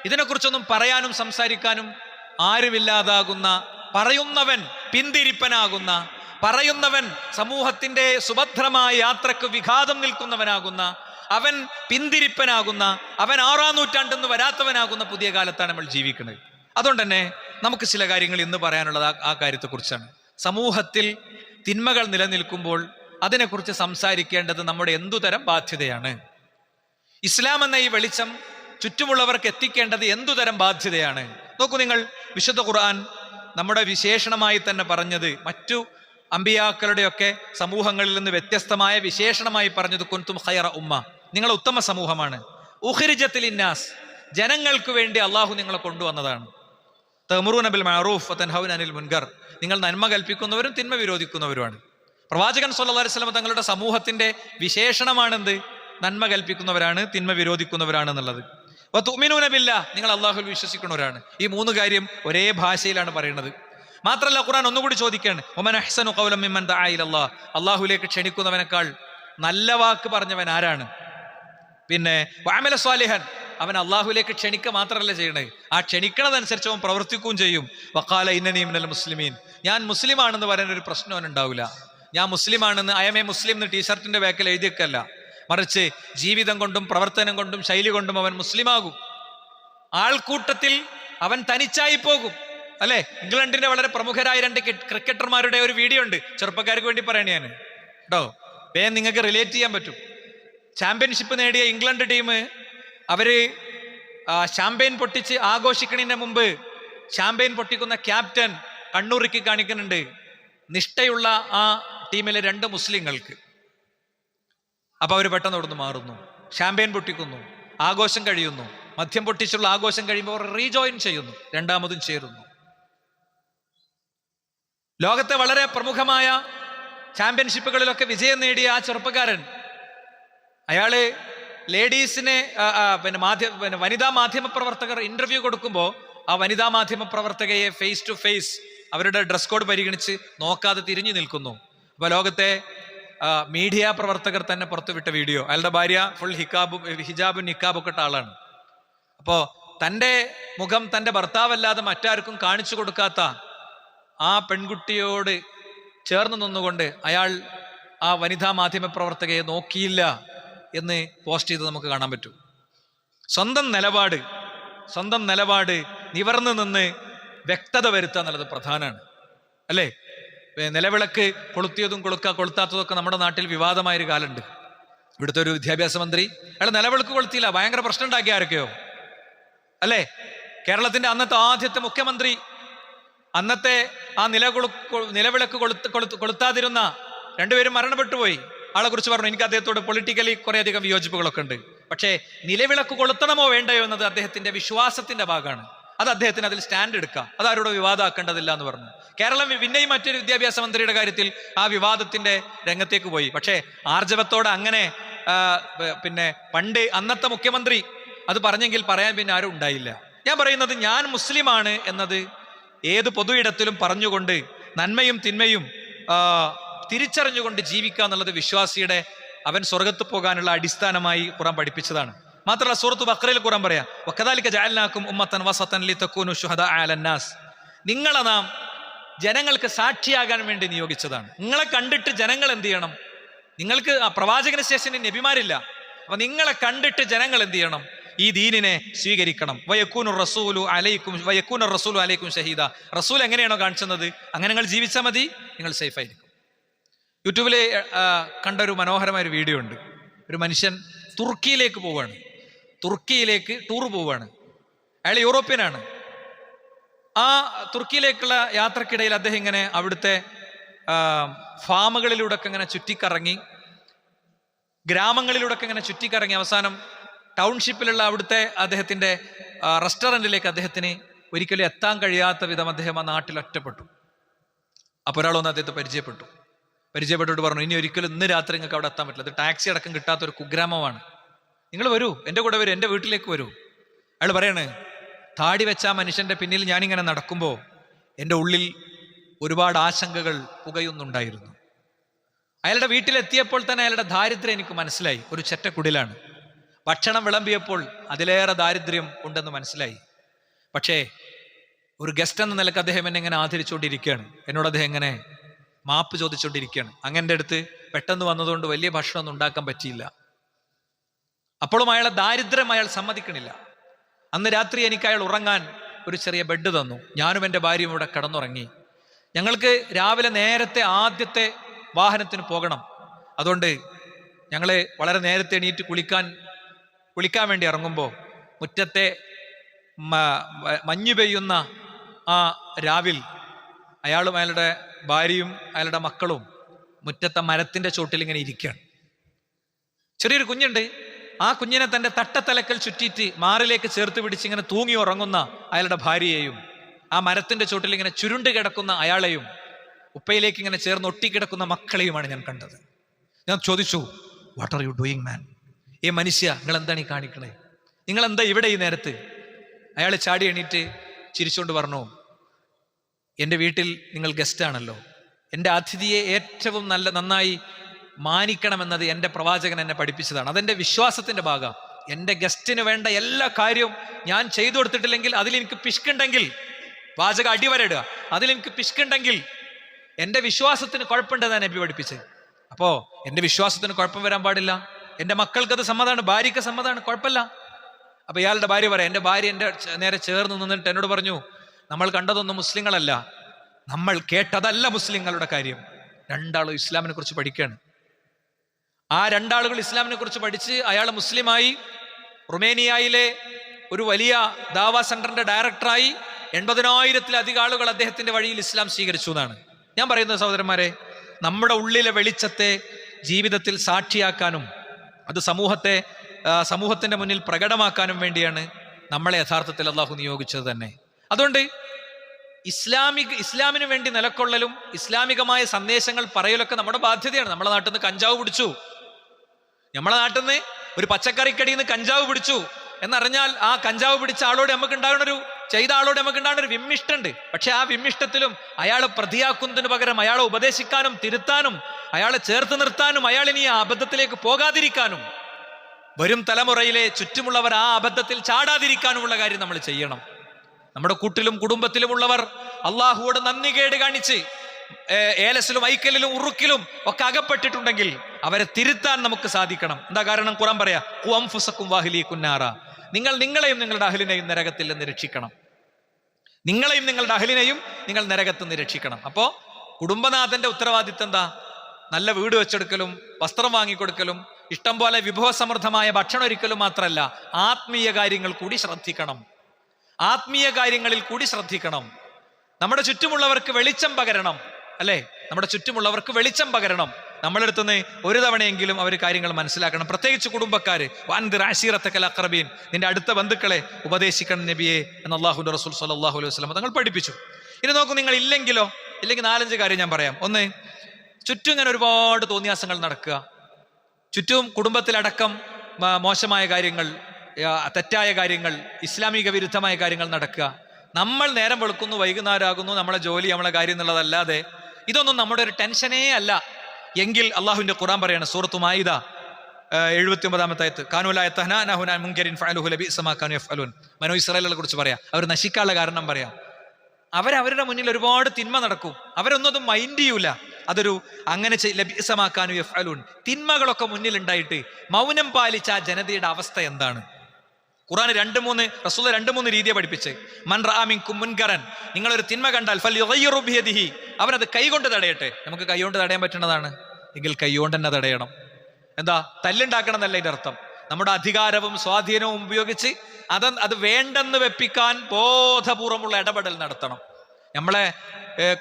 ഇതിനെക്കുറിച്ചൊന്നും പറയാനും സംസാരിക്കാനും ആരുമില്ലാതാകുന്ന പറയുന്നവൻ പിന്തിരിപ്പനാകുന്ന പറയുന്നവൻ സമൂഹത്തിന്റെ സുഭദ്രമായ യാത്രയ്ക്ക് വിഘാതം നിൽക്കുന്നവനാകുന്ന അവൻ പിന്തിരിപ്പനാകുന്ന അവൻ ആറാം നൂറ്റാണ്ടെന്ന് വരാത്തവനാകുന്ന പുതിയ കാലത്താണ് നമ്മൾ ജീവിക്കുന്നത്. അതുകൊണ്ട് തന്നെ നമുക്ക് ചില കാര്യങ്ങൾ ഇന്ന് പറയാനുള്ളത് ആ- കാര്യത്തെക്കുറിച്ചാണ്. സമൂഹത്തിൽ തിന്മകൾ നിലനിൽക്കുമ്പോൾ അതിനെക്കുറിച്ച് സംസാരിക്കേണ്ടത് നമ്മുടെ എന്തുതരം ബാധ്യതയാണ്? ഇസ്ലാം എന്ന ഈ വെളിച്ചം ചുറ്റുമുള്ളവർക്ക് എത്തിക്കേണ്ടത് എന്തുതരം ബാധ്യതയാണ്? നോക്കൂ നിങ്ങൾ വിശുദ്ധ ഖുർആൻ നമ്മുടെ വിശേഷണമായി തന്നെ പറഞ്ഞത് മറ്റു അമ്പിയാക്കളുടെയൊക്കെ സമൂഹങ്ങളിൽ നിന്ന് വ്യത്യസ്തമായ വിശേഷണമായി പറഞ്ഞത് കുൻതും ഹയറ ഉമ്മ. നിങ്ങൾ ഉത്തമ സമൂഹമാണ്. ഉഹരിജത്തിൽ ഇന്നാസ് ജനങ്ങൾക്ക് വേണ്ടി അള്ളാഹു നിങ്ങളെ കൊണ്ടുവന്നതാണ്. തമുറൂൻ അബിൽ മാറൂഫ് തൻഹൗൻ അനിൽ മുൻകർ. നിങ്ങൾ നന്മ കൽപ്പിക്കുന്നവരും തിന്മ വിരോധിക്കുന്നവരുമാണ്. പ്രവാചകൻ സല്ലല്ലാഹു അലൈഹി വസല്ലം തങ്ങളുടെ സമൂഹത്തിന്റെ വിശേഷണമാണെന്ത്? നന്മ കൽപ്പിക്കുന്നവരാണ് തിന്മ വിരോധിക്കുന്നവരാണ് എന്നുള്ളത്. തുമിനൂനബില്ല നിങ്ങൾ അള്ളാഹുൽ വിശ്വസിക്കുന്നവരാണ്. ഈ മൂന്ന് കാര്യം ഒരേ ഭാഷയിലാണ് പറയുന്നത് മാത്രല്ല ഖുർആൻ ഒന്നുകൂടി ചോദിക്കാണ്. ഒമൻ അഹ്സനു കൗലം അള്ളാഹുലേക്ക് ക്ഷണിക്കുന്നവനേക്കാൾ നല്ല വാക്ക് പറഞ്ഞവൻ ആരാണ്? പിന്നെ വാമല സ്വാലിഹൻ അവൻ അള്ളാഹുലേക്ക് ക്ഷണിക്കുക മാത്രമല്ല ചെയ്യണേ. ആ ക്ഷണിക്കണതനുസരിച്ച് അവൻ പ്രവർത്തിക്കുകയും ചെയ്യും. വക്കാല ഇന്നനീ മിനൽ മുസ്ലിമീൻ. ഞാൻ മുസ്ലിമാണെന്ന് പറയാൻ ഒരു പ്രശ്നം അവൻ ഉണ്ടാവില്ല ഞാൻ മുസ്ലിമാണെന്ന് എ മുസ്ലിം എന്ന് ടീഷർട്ടിന്റെ ബാക്കിൽ എഴുതിയൊക്കെയല്ല. മറിച്ച് ജീവിതം കൊണ്ടും പ്രവർത്തനം കൊണ്ടും ശൈലി കൊണ്ടും അവൻ മുസ്ലിമാകും. ആൾക്കൂട്ടത്തിൽ അവൻ തനിച്ചായി പോകും. അല്ലെ? ഇംഗ്ലണ്ടിന്റെ വളരെ പ്രമുഖരായ രണ്ട് ക്രിക്കറ്റർമാരുടെ ഒരു വീഡിയോ ഉണ്ട്. ചെറുപ്പക്കാർക്ക് വേണ്ടി പറയണേ ഞാൻ കേട്ടോ വേഗം നിങ്ങൾക്ക് റിലേറ്റ് ചെയ്യാൻ പറ്റും. ചാമ്പ്യൻഷിപ്പ് നേടിയ ഇംഗ്ലണ്ട് ടീം അവർ ചാമ്പ്യൻ പൊട്ടിച്ച് ആഘോഷിക്കണതിന് മുമ്പ് ചാമ്പ്യൻ പൊട്ടിക്കുന്ന ക്യാപ്റ്റൻ കണ്ണൂറിക്ക് കാണിക്കുന്നുണ്ട്. നിഷ്ഠയുള്ള ആ ടീമിലെ രണ്ട് മുസ്ലിങ്ങൾക്ക്. അപ്പൊ അവർ പെട്ടെന്ന് അവിടുന്ന് മാറുന്നു. ഷാമ്പയിൻ പൊട്ടിക്കുന്നു. ആഘോഷം കഴിയുന്നു. മദ്യം പൊട്ടിച്ചുള്ള ആഘോഷം കഴിയുമ്പോൾ അവർ റീജോയിൻ ചെയ്യുന്നു. രണ്ടാമതും ചേരുന്നു. ലോകത്തെ വളരെ പ്രമുഖമായ ചാമ്പ്യൻഷിപ്പുകളിലൊക്കെ വിജയം നേടിയ ആ ചെറുപ്പക്കാരൻ അയാൾ ലേഡീസിനെ പിന്നെ മാധ്യമ പിന്നെ വനിതാ മാധ്യമ പ്രവർത്തകർ ഇന്റർവ്യൂ കൊടുക്കുമ്പോൾ ആ വനിതാ മാധ്യമ പ്രവർത്തകയെ ഫേസ് ടു ഫേസ് അവരുടെ ഡ്രസ് കോഡ് പരിഗണിച്ച് നോക്കാതെ തിരിഞ്ഞു നിൽക്കുന്നു. അപ്പൊ ലോകത്തെ മീഡിയ പ്രവർത്തകർ തന്നെ പുറത്തുവിട്ട വീഡിയോ അയാളുടെ ഭാര്യ ഫുൾ ഹിക്കാബും ഹിജാബും നിക്കാബും ഒക്കെ ഇട്ട ആളാണ്. അപ്പോ തന്റെ മുഖം തന്റെ ഭർത്താവല്ലാതെ മറ്റാർക്കും കാണിച്ചു കൊടുക്കാത്ത ആ പെൺകുട്ടിയോട് ചേർന്ന് നിന്നുകൊണ്ട് അയാൾ ആ വനിതാ മാധ്യമ പ്രവർത്തകയെ നോക്കിയില്ല. എന്ന് പോസ്റ്റ് ചെയ്ത് നമുക്ക് കാണാൻ പറ്റും. സ്വന്തം നിലപാട് സ്വന്തം നിലപാട് നിവർന്നു നിന്ന് വ്യക്തത വരുത്തുക എന്നുള്ളത് പ്രധാനമാണ്. അല്ലേ? നിലവിളക്ക് കൊളുത്തിയതും കൊളുക്ക കൊളുത്താത്തതൊക്കെ നമ്മുടെ നാട്ടിൽ വിവാദമായൊരു കാലമുണ്ട്. ഇവിടുത്തെ ഒരു വിദ്യാഭ്യാസ മന്ത്രി അയാൾ നിലവിളക്ക് കൊളുത്തിയില്ല ഭയങ്കര പ്രശ്നം ഉണ്ടാക്കിയ ആരൊക്കെയോ? അല്ലേ? കേരളത്തിന്റെ അന്നത്തെ ആദ്യത്തെ മുഖ്യമന്ത്രി അന്നത്തെ ആ നിലകൊളു നിലവിളക്ക് കൊളുത്ത് കൊളുത്ത് കൊളുത്താതിരുന്ന രണ്ടുപേരും മരണപ്പെട്ടു പോയി ആളെ കുറിച്ച് പറഞ്ഞു. എനിക്ക് അദ്ദേഹത്തോട് പൊളിറ്റിക്കലി കുറേയധികം വിയോജിപ്പുകളൊക്കെ ഉണ്ട്. പക്ഷേ നിലവിളക്ക് കൊളുത്തണമോ വേണ്ടയോ എന്നത് അദ്ദേഹത്തിന്റെ വിശ്വാസത്തിന്റെ ഭാഗമാണ്. അത് അദ്ദേഹത്തിന് അതിൽ സ്റ്റാൻഡ് എടുക്കാം. അത് ആരോടും വിവാദമാക്കേണ്ടതില്ല എന്ന് പറഞ്ഞു. കേരളം പിന്നെയും മറ്റൊരു വിദ്യാഭ്യാസ മന്ത്രിയുടെ കാര്യത്തിൽ ആ വിവാദത്തിന്റെ രംഗത്തേക്ക് പോയി. പക്ഷേ ആർജവത്തോടെ അങ്ങനെ പിന്നെ പണ്ട് അന്നത്തെ മുഖ്യമന്ത്രി അത് പറഞ്ഞെങ്കിൽ പറയാൻ പിന്നെ ആരും ഉണ്ടായില്ല. ഞാൻ പറയുന്നത് ഞാൻ മുസ്ലിമാണ് എന്നത് ഏത് പൊതു ഇടത്തിലും പറഞ്ഞുകൊണ്ട് നന്മയും തിന്മയും തിരിച്ചറിഞ്ഞുകൊണ്ട് ജീവിക്കുക എന്നുള്ളത് വിശ്വാസിയുടെ അവൻ സ്വർഗത്ത് പോകാനുള്ള അടിസ്ഥാനമായി ഖുറാൻ പഠിപ്പിച്ചതാണ്. മാത്രമല്ല സൂറത്ത് ബക്രയിൽ ഖുറാൻ പറയാം വക്കതാലിക്ക ജാലിനാക്കും ഉമ്മത്തൻ വസത്തൻ ലി തക്കൂനു ഷുഹദ ആലന്നാസ് നിങ്ങളെ നാം ജനങ്ങൾക്ക് സാക്ഷിയാകാൻ വേണ്ടി നിയോഗിച്ചതാണ്. നിങ്ങളെ കണ്ടിട്ട് ജനങ്ങൾ എന്ത് ചെയ്യണം? നിങ്ങൾക്ക് പ്രവാചകന് ശേഷം നബിമാരില്ല. അപ്പൊ നിങ്ങളെ കണ്ടിട്ട് ജനങ്ങൾ എന്ത് ചെയ്യണം? ഈ ദീനിനെ സ്വീകരിക്കണം. വയക്കൂനു റസൂലു അലൈക്കും വയക്കൂനു റസൂലു അലൈക്കും ഷഹീദ. റസൂൽ എങ്ങനെയാണോ കാണിച്ചത്? അങ്ങനെ നിങ്ങൾ ജീവിച്ചാൽ മതി നിങ്ങൾ സേഫ് ആയിരിക്കും യൂട്യൂബിൽ കണ്ട ഒരു മനോഹരമായ ഒരു വീഡിയോ ഉണ്ട്. ഒരു മനുഷ്യൻ തുർക്കിയിലേക്ക് പോവുകയാണ്. തുർക്കിയിലേക്ക് ടൂർ പോവുകയാണ്. അയാൾ യൂറോപ്യനാണ്. ആ തുർക്കിയിലേക്കുള്ള യാത്രക്കിടയിൽ അദ്ദേഹം ഇങ്ങനെ അവിടുത്തെ ഫാമുകളിലൂടെ ഒക്കെ ഇങ്ങനെ ചുറ്റിക്കറങ്ങി ഗ്രാമങ്ങളിലൂടെ ഒക്കെ ഇങ്ങനെ ചുറ്റിക്കറങ്ങി. അവസാനം ടൗൺഷിപ്പിലുള്ള അവിടുത്തെ അദ്ദേഹത്തിന്റെ റെസ്റ്റോറന്റിലേക്ക് അദ്ദേഹത്തിന് ഒരിക്കലും എത്താൻ കഴിയാത്ത വിധം അദ്ദേഹം ആ നാട്ടിൽ ഒറ്റപ്പെട്ടു. അപ്പോൾ ഒരാളൊന്ന് അദ്ദേഹത്തെ പരിചയപ്പെട്ടു. പരിചയപ്പെട്ടിട്ട് പറഞ്ഞു ഇനി ഒരിക്കലും ഇന്ന് രാത്രി നിങ്ങൾക്ക് അവിടെ എത്താൻ പറ്റില്ല. അത് ടാക്സി അടക്കം കിട്ടാത്ത ഒരു കുഗ്രാമമാണ്. നിങ്ങൾ വരൂ. എന്റെ കൂടെ വരൂ. എന്റെ വീട്ടിലേക്ക് വരൂ. അയാൾ പറയണേ താടി വെച്ച ആ മനുഷ്യന്റെ പിന്നിൽ ഞാനിങ്ങനെ നടക്കുമ്പോൾ എന്റെ ഉള്ളിൽ ഒരുപാട് ആശങ്കകൾ പുകയുന്നുണ്ടായിരുന്നു. അയാളുടെ വീട്ടിലെത്തിയപ്പോൾ തന്നെ അയാളുടെ ദാരിദ്ര്യം എനിക്ക് മനസ്സിലായി. ഒരു ചെറ്റക്കുടിലാണ്. ഭക്ഷണം വിളമ്പിയപ്പോൾ അതിലേറെ ദാരിദ്ര്യം ഉണ്ടെന്ന് മനസ്സിലായി. പക്ഷേ ഒരു ഗസ്റ്റ് എന്ന നിലയ്ക്ക് അദ്ദേഹം എന്നെ ഇങ്ങനെ ആദരിച്ചുകൊണ്ടിരിക്കുകയാണ്. എന്നോട് അദ്ദേഹം ഇങ്ങനെ മാപ്പ് ചോദിച്ചുകൊണ്ടിരിക്കുകയാണ് അങ്ങന്റെ അടുത്ത് പെട്ടെന്ന് വന്നതുകൊണ്ട് വലിയ ഭക്ഷണമൊന്നും ഉണ്ടാക്കാൻ പറ്റിയില്ല. അപ്പോഴും അയാളെ ദാരിദ്ര്യം അയാൾ സമ്മതിക്കണില്ല. അന്ന് രാത്രി എനിക്ക് അയാൾ ഉറങ്ങാൻ ഒരു ചെറിയ ബെഡ് തന്നു. ഞാനും എന്റെ ഭാര്യയും ഇവിടെ കിടന്നുറങ്ങി. ഞങ്ങൾക്ക് രാവിലെ നേരത്തെ ആദ്യത്തെ വാഹനത്തിന് പോകണം. അതുകൊണ്ട് ഞങ്ങൾ വളരെ നേരത്തെ എണീറ്റ് കുളിക്കാൻ കുളിക്കാൻ വേണ്ടി ഇറങ്ങുമ്പോൾ മുറ്റത്തെ മഞ്ഞു പെയ്യുന്ന ആ രാവിൽ അയാളും അയാളുടെ ഭാര്യയും അയാളുടെ മക്കളും മുറ്റത്തെ മരത്തിന്റെ ചോട്ടിൽ ഇങ്ങനെ ഇരിക്കുകയാണ്. ചെറിയൊരു കുഞ്ഞുണ്ട്. ആ കുഞ്ഞിനെ തന്റെ തട്ടത്തലക്കൽ ചുറ്റിയിട്ട് മാറിലേക്ക് ചേർത്ത് പിടിച്ച് ഇങ്ങനെ തൂങ്ങി ഉറങ്ങുന്ന അയാളുടെ ഭാര്യയെയും ആ മരത്തിന്റെ ചോട്ടിൽ ഇങ്ങനെ ചുരുണ്ട് കിടക്കുന്ന അയാളെയും ഉപ്പയിലേക്ക് ഇങ്ങനെ ചേർന്ന് ഒട്ടിക്കിടക്കുന്ന മക്കളെയുമാണ് ഞാൻ കണ്ടത്. ഞാൻ ചോദിച്ചു what are you doing man ഈ മനുഷ്യ നിങ്ങൾ എന്താണ് ഈ കാണിക്കണേ? നിങ്ങൾ എന്താ ഇവിടെ ഈ നേരത്ത്? അയാൾ ചാടി എണീറ്റ് ചിരിച്ചുകൊണ്ട് പറഞ്ഞു എന്റെ വീട്ടിൽ നിങ്ങൾ ഗസ്റ്റാണല്ലോ എന്റെ അതിഥിയെ ഏറ്റവും നല്ല നന്നായി മാനിക്കണമെന്നത് എന്റെ പ്രവാചകൻ എന്നെ പഠിപ്പിച്ചതാണ്. അതെന്റെ വിശ്വാസത്തിന്റെ ഭാഗം. എന്റെ ഗസ്റ്റിന് വേണ്ട എല്ലാ കാര്യവും ഞാൻ ചെയ്തു കൊടുത്തിട്ടില്ലെങ്കിൽ അതിലെനിക്ക് പിഷ്കുണ്ടെങ്കിൽ വാചക അടിവരയിടുക. അതിലെനിക്ക് പിഷ്കുണ്ടെങ്കിൽ എന്റെ വിശ്വാസത്തിന് കുഴപ്പമുണ്ടെന്നാണ് നബി പഠിപ്പിച്ചത്. അപ്പോൾ എന്റെ വിശ്വാസത്തിന് കുഴപ്പം വരാൻ പാടില്ല. എന്റെ മക്കൾക്കത് സമ്മതമാണ് ഭാര്യയ്ക്ക് സമ്മതമാണ് കുഴപ്പമില്ല. അപ്പോൾ ഇയാളുടെ ഭാര്യ പറയാം എന്റെ ഭാര്യ എന്റെ നേരെ ചേർന്ന് നിന്നിട്ട് എന്നോട് പറഞ്ഞു നമ്മൾ കണ്ടതൊന്നും മുസ്ലിങ്ങളല്ല. നമ്മൾ കേട്ടതല്ല മുസ്ലിങ്ങളുടെ കാര്യം. രണ്ടാളും ഇസ്ലാമിനെ കുറിച്ച് പഠിക്കുകയാണ് ആ രണ്ടാളുകൾ ഇസ്ലാമിനെ കുറിച്ച് പഠിച്ച് അയാൾ മുസ്ലിമായി റുമേനിയയിലെ ഒരു വലിയ ദാവ സെന്ററിന്റെ ഡയറക്ടറായി എൺപതിനായിരത്തിലധികം ആളുകൾ അദ്ദേഹത്തിന്റെ വഴിയിൽ ഇസ്ലാം സ്വീകരിച്ചു എന്നാണ്. ഞാൻ പറയുന്നത് സഹോദരന്മാരെ നമ്മുടെ ഉള്ളിലെ വെളിച്ചത്തെ ജീവിതത്തിൽ സാക്ഷിയാക്കാനും അത് സമൂഹത്തെ സമൂഹത്തിന്റെ മുന്നിൽ പ്രകടമാക്കാനും വേണ്ടിയാണ് നമ്മളെ യഥാർത്ഥത്തിൽ അള്ളാഹു നിയോഗിച്ചത് തന്നെ. അതുകൊണ്ട് ഇസ്ലാമിക ഇസ്ലാമിന് വേണ്ടി നിലക്കൊള്ളലും ഇസ്ലാമികമായ സന്ദേശങ്ങൾ പറയലൊക്കെ നമ്മുടെ ബാധ്യതയാണ്. നമ്മുടെ നാട്ടിൽ നിന്ന് കഞ്ചാവ് പിടിച്ചു. നമ്മളെ നാട്ടിൽ നിന്ന് ഒരു പച്ചക്കറിക്കടിയിൽ നിന്ന് കഞ്ചാവ് പിടിച്ചു. എന്നറിഞ്ഞാൽ ആ കഞ്ചാവ് പിടിച്ച ആളോട് നമുക്ക് ഉണ്ടാകുന്ന ഒരു ചെയ്ത ആളോട് നമുക്ക് ഉണ്ടാകുന്ന ഒരു വിമ്മിഷ്ടമുണ്ട് പക്ഷെ ആ വിമ്മിഷ്ടത്തിലും അയാളെ പ്രതിയാക്കുന്നതിന് പകരം അയാളെ ഉപദേശിക്കാനും തിരുത്താനും അയാളെ ചേർത്ത് നിർത്താനും അയാൾ ഇനി ആ അബദ്ധത്തിലേക്ക് പോകാതിരിക്കാനും വരും തലമുറയിലെ ചുറ്റുമുള്ളവർ ആ അബദ്ധത്തിൽ ചാടാതിരിക്കാനുമുള്ള കാര്യം നമ്മൾ ചെയ്യണം. നമ്മുടെ കൂട്ടിലും കുടുംബത്തിലുമുള്ളവർ അള്ളാഹുവോട് നന്ദി കേട് കാണിച്ച് ഏലസിലും ഐക്കലിലും ഉറുക്കിലും ഒക്കെ അകപ്പെട്ടിട്ടുണ്ടെങ്കിൽ അവരെ തിരുത്താൻ നമുക്ക് സാധിക്കണം. എന്താ കാരണം? ഖുറാൻ പറയാ കുംഫുസക്കും വാഹിലി കുന്നാറ നിങ്ങൾ നിങ്ങളെയും നിങ്ങളുടെ അഹലിനെയും നരകത്തിൽ നിന്ന് രക്ഷിക്കണം. നിങ്ങളെയും നിങ്ങളുടെ അഹലിനെയും നിങ്ങൾ നരകത്തിൽ നിന്ന് രക്ഷിക്കണം. അപ്പോ കുടുംബനാഥന്റെ ഉത്തരവാദിത്തം എന്താ? നല്ല വീട് വെച്ചെടുക്കലും വസ്ത്രം വാങ്ങിക്കൊടുക്കലും ഇഷ്ടം പോലെ വിഭവസമൃദ്ധമായ ഭക്ഷണം ഒരിക്കലും മാത്രമല്ല ആത്മീയ കാര്യങ്ങൾ കൂടി ശ്രദ്ധിക്കണം. ആത്മീയ കാര്യങ്ങളിൽ കൂടി ശ്രദ്ധിക്കണം. നമ്മുടെ ചുറ്റുമുള്ളവർക്ക് വെളിച്ചം പകരണം അല്ലേ? നമ്മുടെ ചുറ്റുമുള്ളവർക്ക് വെളിച്ചം പകരണം. നമ്മളെടുത്തുനിന്ന് ഒരു തവണയെങ്കിലും അവർ കാര്യങ്ങൾ മനസ്സിലാക്കണം. പ്രത്യേകിച്ച് കുടുംബക്കാര് വാൻദിർ ആശീറത്തക്കൽ അക്രബീൻ നിന്റെ അടുത്ത ബന്ധുക്കളെ ഉപദേശിക്കണം നബിയെ എന്ന് അള്ളാഹു റസൂൽ സലാഹു അലൈഹി വസ്ലം തങ്ങൾ പഠിപ്പിച്ചു. ഇനി നോക്കൂ നിങ്ങൾ ഇല്ലെങ്കിലോ ഇല്ലെങ്കിൽ നാലഞ്ച് കാര്യം ഞാൻ പറയാം. ഒന്ന് ചുറ്റും ഇങ്ങനെ ഒരുപാട് തോന്നിയാസങ്ങൾ നടക്കുക. ചുറ്റും കുടുംബത്തിലടക്കം മോശമായ കാര്യങ്ങൾ തെറ്റായ കാര്യങ്ങൾ ഇസ്ലാമിക വിരുദ്ധമായ കാര്യങ്ങൾ നടക്കുക. നമ്മൾ നേരം വെളുക്കുന്നു വൈകുന്നേരമാകുന്നു നമ്മളെ ജോലി നമ്മളെ കാര്യം എന്നുള്ളതല്ലാതെ ഇതൊന്നും നമ്മുടെ ഒരു ടെൻഷനേ അല്ല. എങ്കിൽ അള്ളാഹുവിന്റെ ഖുറാൻ പറയാണ് സൂറത്തു മായിദ എഴുപത്തി ഒമ്പതാമത്തെ ആയത്ത് കാനുലായ തഹനാഹുന മുൻകരിൻ ഫഅലുഹു ലബി സമ കാനു യഫ്അലൂൻ. മനോ ഇസ്രായേലിനെ കുറിച്ച് പറയാം. അവർ നശിക്കാനുള്ള കാരണം പറയാം. അവരവരുടെ മുന്നിൽ ഒരുപാട് തിന്മ നടക്കും. അവരൊന്നും അത് മൈൻഡ് ചെയ്യൂല. അതൊരു അങ്ങനെ ലഭ്യസമാക്കാനും യഫ്അലൂൻ. തിന്മകളൊക്കെ മുന്നിലുണ്ടായിട്ട് മൗനം പാലിച്ച ആ ജനതയുടെ അവസ്ഥ എന്താണ്? ഖുറാൻ രണ്ട് മൂന്ന് റസൂല രണ്ട് മൂന്ന് രീതിയെ പഠിപ്പിച്ച്. മൻ മുൻകരൻ നിങ്ങളൊരു തിന്മ കണ്ടാൽ ഫൽ യുഗയ്യിറു ബിയദിഹി. അവനത് കൈകൊണ്ട് തടയട്ടെ. നമുക്ക് കൈകൊണ്ട് തടയാൻ പറ്റുന്നതാണ്. എങ്കിൽ കൈകൊണ്ട് തന്നെ തടയണം. എന്താ? തല്ലുണ്ടാക്കണം എന്നല്ല ഇതിന്റെ അർത്ഥം. നമ്മുടെ അധികാരവും സ്വാധീനവും ഉപയോഗിച്ച് അത് അത് വേണ്ടെന്ന് വെപ്പിക്കാൻ ബോധപൂർവമുള്ള ഇടപെടൽ നടത്തണം. നമ്മളെ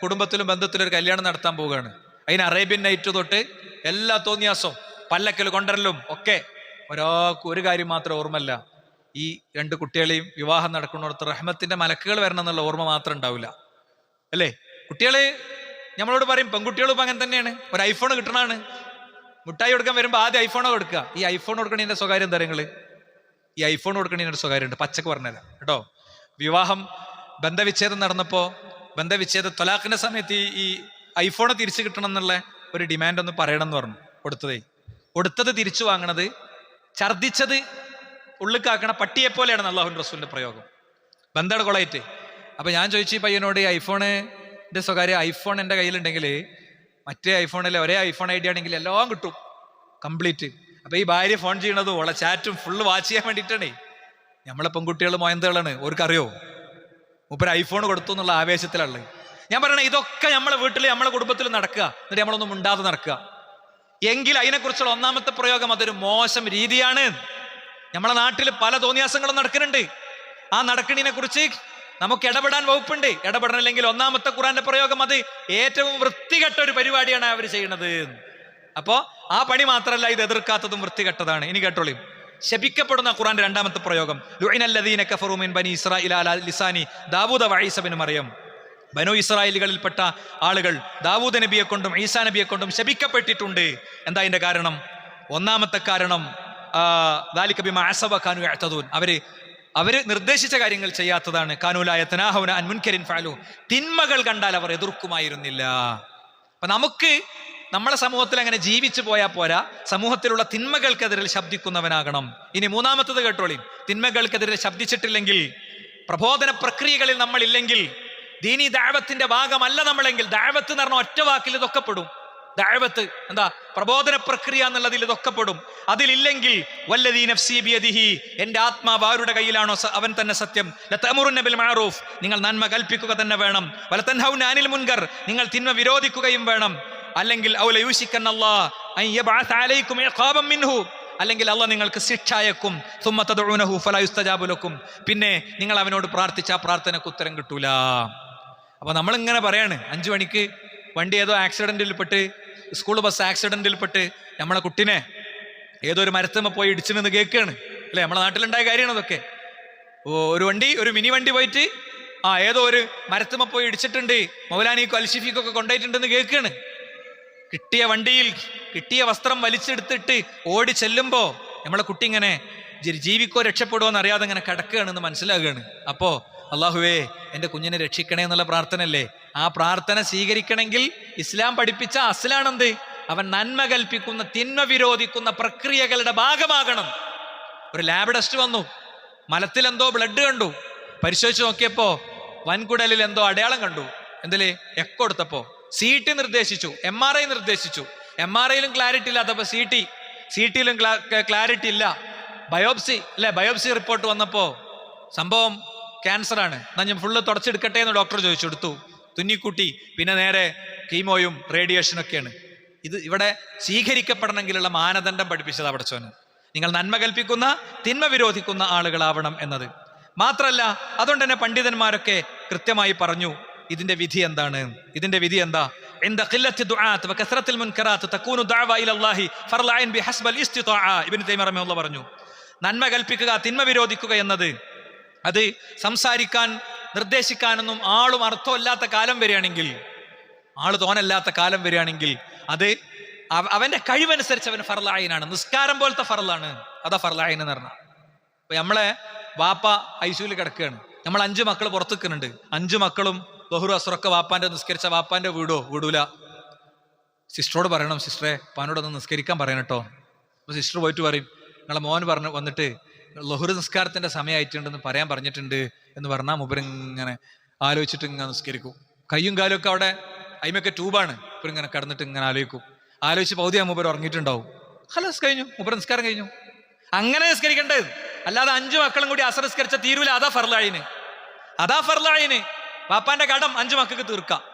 കുടുംബത്തിലും ബന്ധത്തിലും ഒരു കല്യാണം നടത്താൻ പോവുകയാണ്. അതിന് അറേബ്യൻ നൈറ്റ് തൊട്ട് എല്ലാ തോന്നിയാസവും പല്ലക്കൽ കൊണ്ടരലും ഒക്കെ ഒരാൾക്ക് ഒരു കാര്യം മാത്രം ഓർമ്മല്ല ഈ രണ്ട് കുട്ടികളെയും വിവാഹം നടക്കുന്നിടത്ത് റഹ്മത്തിന്റെ മലക്കുകൾ വരണം എന്നുള്ള ഓർമ്മ മാത്രം ഉണ്ടാവില്ല. അല്ലേ? കുട്ടികളെ നമ്മളോട് പറയും പെൺകുട്ടികളും അങ്ങനെ തന്നെയാണ്. ഒരു ഐഫോൺ കിട്ടണാണ് മുട്ടായി കൊടുക്കാൻ വരുമ്പോൾ ആദ്യം ഐഫോണോ കൊടുക്കുക. ഈ ഐഫോൺ കൊടുക്കണതിന്റെ സ്വകാര്യം നിങ്ങൾ? ഈ ഐഫോൺ കൊടുക്കണതിന്റെ സ്വകാര്യമുണ്ട്. പച്ചക്ക് പറഞ്ഞല്ല കേട്ടോ? വിവാഹം ബന്ധവിച്ഛേദം നടന്നപ്പോ ബന്ധവിച്ഛേദ തൊലാഖിന്റെ സമയത്ത് ഈ ഐഫോൺ തിരിച്ചു കിട്ടണം എന്നുള്ള ഒരു ഡിമാൻഡ് ഒന്ന് പറയണം എന്ന് പറഞ്ഞു. കൊടുത്തതേ. കൊടുത്തത് തിരിച്ചു വാങ്ങണത് ഛർദിച്ചത് ഉള്ളിക്കാക്കണ പട്ടിയെ പോലെയാണ് അള്ളാഹു റസൂലിന്റെ പ്രയോഗം. ബന്ധയുടെ കൊളയിട്ട്? അപ്പൊ ഞാൻ ചോദിച്ചു ഈ പയ്യനോട് ഈ ഐഫോണിന്റെ സ്വകാര്യ ഐഫോൺ എന്റെ കയ്യിലുണ്ടെങ്കിൽ മറ്റേ ഐഫോണിലെ ഒരേ ഐഫോൺ ഐ ഡി ആണെങ്കിൽ എല്ലാം കിട്ടും കംപ്ലീറ്റ്. അപ്പൊ ഈ ഭാര്യ ഫോൺ ചെയ്യണതും ഓളെ ചാറ്റും ഫുള്ള് വാച്ച് ചെയ്യാൻ വേണ്ടിയിട്ടാണേ. നമ്മളെ പെൺകുട്ടികൾ മോയന്തകളാണ് ഓർക്കറിയോ? മൂപ്പര് ഐഫോൺ കൊടുത്തു എന്നുള്ള ആവേശത്തിലുള്ളത് ഞാൻ പറയണേ ഇതൊക്കെ നമ്മളെ വീട്ടിൽ നമ്മളെ കുടുംബത്തിൽ നടക്കുക. എന്നിട്ട് നമ്മളൊന്നും മിണ്ടാതെ നടക്കുക. എങ്കിൽ അതിനെക്കുറിച്ചുള്ള ഒന്നാമത്തെ പ്രയോഗം അതൊരു മോശം രീതിയാണ്. നമ്മളെ നാട്ടിൽ പല തോന്നിയാസങ്ങളും നടക്കുന്നുണ്ട്. ആ നടക്കണിനെ കുറിച്ച് നമുക്ക് ഇടപെടാൻ വകുപ്പുണ്ട്. ഇടപെടണില്ലെങ്കിൽ ഒന്നാമത്തെ ഖുറാന്റെ പ്രയോഗം അത് ഏറ്റവും വൃത്തികെട്ട ഒരു പരിപാടിയാണ് അവർ ചെയ്യുന്നത്. അപ്പോ ആ പണി മാത്രമല്ല ഇത് എതിർക്കാത്തതും വൃത്തികെട്ടതാണ്. ഇനി കേട്ടോളി. ശപിക്കപ്പെടുന്ന ഖുറാന്റെ രണ്ടാമത്തെ പ്രയോഗം. ലുഇനല്ലദീന ബനി ലിസാനി ദാവൂദ വഈസ മറിയം. ബനു ഇസ്രായേലുകളിൽപ്പെട്ട ആളുകൾ ദാവൂദ് നബിയെ കൊണ്ടും ഈസാ നബിയെ കൊണ്ടും ശപിക്കപ്പെട്ടിട്ടുണ്ട്. എന്താ അതിന്റെ കാരണം? ഒന്നാമത്തെ കാരണം ആ, ദാലിക ബിമാ അസബ കാനു എഴുത്തതൂൻ അവർ അവർ നിർദ്ദേശിച്ച കാര്യങ്ങൾ ചെയ്യാത്തതാണ്. കാനൂലായ തനാഹവന അൻ മുൻകരിൻ ഫഅലു. തിന്മകൾ കണ്ടാൽ അവർ എതിർക്കുമായിരുന്നില്ല. അപ്പൊ നമുക്ക് നമ്മളെ സമൂഹത്തിൽ അങ്ങനെ ജീവിച്ചു പോയാൽ പോരാ. സമൂഹത്തിലുള്ള തിന്മകൾക്കെതിരെ ശബ്ദിക്കുന്നവനാകണം. ഇനി മൂന്നാമത്തത് കേട്ടോളി. തിന്മകൾക്കെതിരെ ശബ്ദിച്ചിട്ടില്ലെങ്കിൽ പ്രബോധന പ്രക്രിയകളിൽ നമ്മൾ ഇല്ലെങ്കിൽ ദീനി ദാവത്തിന്റെ ഭാഗമല്ല നമ്മളെങ്കിൽ. ദാവത്ത് എന്ന് പറഞ്ഞ ഒറ്റ വാക്കിൽ ഇതൊക്കെ പെടും. ദഅവത്ത് എന്താ പ്രബോധന പ്രക്രിയ എന്നുള്ളതിൽ ഇതൊക്കെ പെടും. അതിലില്ലെങ്കിൽ വല്ലതീ നഫ്സി ബിയദിഹി എന്റെ ആത്മാവ് ആരുടെ കയ്യിലാണോ അവൻ തന്നെ സത്യം. ലതഅമുറുന്ന ബിൽ മഅറൂഫ് നിങ്ങൾ നന്മ കൽപ്പിക്കുക തന്നെ വേണം. വലതൻഹൗന അനിൽ മുൻകർ നിങ്ങൾ തിന്മ വിരോധിക്കുകയും വേണം. അല്ലെങ്കിൽ ഔല അലൈക്കും ഇഖാബൻ മിൻഹു. അല്ലെങ്കിൽ അല്ല നിങ്ങൾക്ക് ശിക്ഷ അയക്കും. സുമ്മത്തതൊഴുനഹു ഫലയുസ്തജാബുലക്കും ഫലാ യുസ്തജാബു ലക്കും. പിന്നെ നിങ്ങൾ അവനോട് പ്രാർത്ഥിച്ച ആ പ്രാർത്ഥനക്ക് ഉത്തരം കിട്ടൂല. അപ്പൊ നമ്മളിങ്ങനെ പറയാണ്. അഞ്ചു മണിക്ക് വണ്ടി ഏതോ ആക്സിഡന്റിൽപ്പെട്ട് സ്കൂൾ ബസ് ആക്സിഡന്റിൽപ്പെട്ട് നമ്മളെ കുട്ടിനെ ഏതൊരു മരത്തമ്മ പോയി ഇടിച്ചിരുന്ന് കേൾക്കുകയാണ്. അല്ലേ? നമ്മളെ നാട്ടിലുണ്ടായ കാര്യമാണ് അതൊക്കെ. ഓ ഒരു വണ്ടി ഒരു മിനി വണ്ടി പോയിട്ട് ആ ഏതോ ഒരു മരത്തുമ്മ പോയി ഇടിച്ചിട്ടുണ്ട്. മൗലാനിക്കും അൽഷിഫിക്കും ഒക്കെ കൊണ്ടുപോയിട്ടുണ്ടെന്ന് കേൾക്കുകയാണ്. കിട്ടിയ വണ്ടിയിൽ കിട്ടിയ വസ്ത്രം വലിച്ചെടുത്തിട്ട് ഓടി ചെല്ലുമ്പോൾ നമ്മളെ കുട്ടി ഇങ്ങനെ ജീവിക്കോ രക്ഷപ്പെടുമോ എന്ന് അറിയാതെ ഇങ്ങനെ കിടക്കുകയാണെന്ന് മനസ്സിലാകുകയാണ്. അപ്പോ അള്ളാഹുവേ എന്റെ കുഞ്ഞിനെ രക്ഷിക്കണേ എന്നുള്ള പ്രാർത്ഥനയല്ലേ? ആ പ്രാർത്ഥന സ്വീകരിക്കണമെങ്കിൽ ഇസ്ലാം പഠിപ്പിച്ച അസ്ലാണെന്ത്? അവൻ നന്മ കൽപ്പിക്കുന്ന തിന്മ വിരോധിക്കുന്ന പ്രക്രിയകളുടെ ഭാഗമാകണം. ഒരു ലാബ് ടെസ്റ്റ് വന്നു. മലത്തിൽ എന്തോ ബ്ലഡ് കണ്ടു. പരിശോധിച്ച് നോക്കിയപ്പോ വൻകുടലിൽ എന്തോ അടയാളം കണ്ടു. എന്തിൽ? എക്കോ എടുത്തപ്പോ. സി ടി നിർദ്ദേശിച്ചു. എം ആർ ഐ നിർദ്ദേശിച്ചു. എം ആർ ഐയിലും ക്ലാരിറ്റി ഇല്ലാത്തപ്പോ സി ടി സി ടിയിലും ക്ലാരിറ്റി ഇല്ല. ബയോപ്സി അല്ലെ? ബയോപ്സി റിപ്പോർട്ട് വന്നപ്പോ സംഭവം ക്യാൻസർ ആണ്. എന്നാ ഞാൻ ഫുള്ള് തുടച്ചെടുക്കട്ടെ എന്ന് ഡോക്ടർ ചോദിച്ചു. എടുത്തു. തുന്നിക്കൂട്ടി പിന്നെ നേരെ കീമോയും റേഡിയേഷനും ഒക്കെയാണ് ഇത് ഇവിടെ സ്വീകരിക്കപ്പെടണമെങ്കിലുള്ള മാനദണ്ഡം പഠിപ്പിച്ചത് അവിടച്ചോന് നിങ്ങൾ നന്മ കൽപ്പിക്കുന്ന തിന്മ വിരോധിക്കുന്ന ആളുകളാവണം എന്നത് മാത്രല്ല അതുകൊണ്ട് തന്നെ പണ്ഡിതന്മാരൊക്കെ കൃത്യമായി പറഞ്ഞു ഇതിന്റെ വിധി എന്താണ് ഇതിന്റെ വിധി എന്താ عند قلة الدعاة وكثرة المنكرات تكون دعوة إلى الله فرض عين بحسب الاستطاعة ഇബ്നു തൈമിയ റഹിമഹുള്ള പറഞ്ഞു നന്മ കൽപ്പിക്കുക തിന്മ വിരോധിക്കുക എന്നത് അത് സംസാരിക്കാൻ നിർദ്ദേശിക്കാനൊന്നും ആളും അർത്ഥമില്ലാത്ത കാലം വരികയാണെങ്കിൽ ആൾ തോനല്ലാത്ത കാലം വരികയാണെങ്കിൽ അത് അവന്റെ കഴിവനുസരിച്ച് അവന് ഫർലായിനാണ് നിസ്കാരം പോലത്തെ ഫർലാണ് അതാ ഫർലായൻ എന്ന് പറഞ്ഞ. അപ്പൊ നമ്മളെ വാപ്പ ഐശുവിൽ കിടക്കുകയാണ്. നമ്മൾ അഞ്ചു മക്കൾ പുറത്തുക്കുന്നുണ്ട് അഞ്ചു മക്കളും ബഹുറു അസുറൊക്കെ വാപ്പാന്റെ നിസ്കരിച്ച വാപ്പാന്റെ വീടോ? വീടൂല. സിസ്റ്ററോട് പറയണം സിസ്റ്ററെ പാനോട് ഒന്ന് നിസ്കരിക്കാൻ പറയണം കേട്ടോ അപ്പൊ സിസ്റ്റർ പോയിട്ട് പറയും. നിങ്ങളെ മോൻ പറഞ്ഞു വന്നിട്ട് ലഹുറ് നിസ്കാരത്തിന്റെ സമയമായിട്ടുണ്ടെന്ന് പറയാൻ പറഞ്ഞിട്ടുണ്ട് എന്ന് പറഞ്ഞാൽ മുപ്പരിങ്ങനെ ആലോചിച്ചിട്ട് ഇങ്ങനെ നിസ്കരിക്കും. കയ്യും കാലും ഒക്കെ അവിടെ അയിമൊക്കെ ട്യൂബാണ്. ഇപ്പം ഇങ്ങനെ കടന്നിട്ട് ഇങ്ങനെ ആലോചിക്കും. ആലോചിച്ച് പൗതിയാ മുപ്പർ ഉറങ്ങിയിട്ടുണ്ടാവും. ഹലസ് കഴിഞ്ഞു. മുബർ നിസ്കാരം കഴിഞ്ഞു. അങ്ങനെ നിസ്കരിക്കേണ്ടത്. അല്ലാതെ അഞ്ചു മക്കളും കൂടി അസർ നിസ്കരിച്ച തീരുവില്ല അതാ ഫർലായിന്. അതാ ഫർലായിന്. പാപ്പാന്റെ കടം അഞ്ചു മക്കൾക്ക് തീർക്കാം.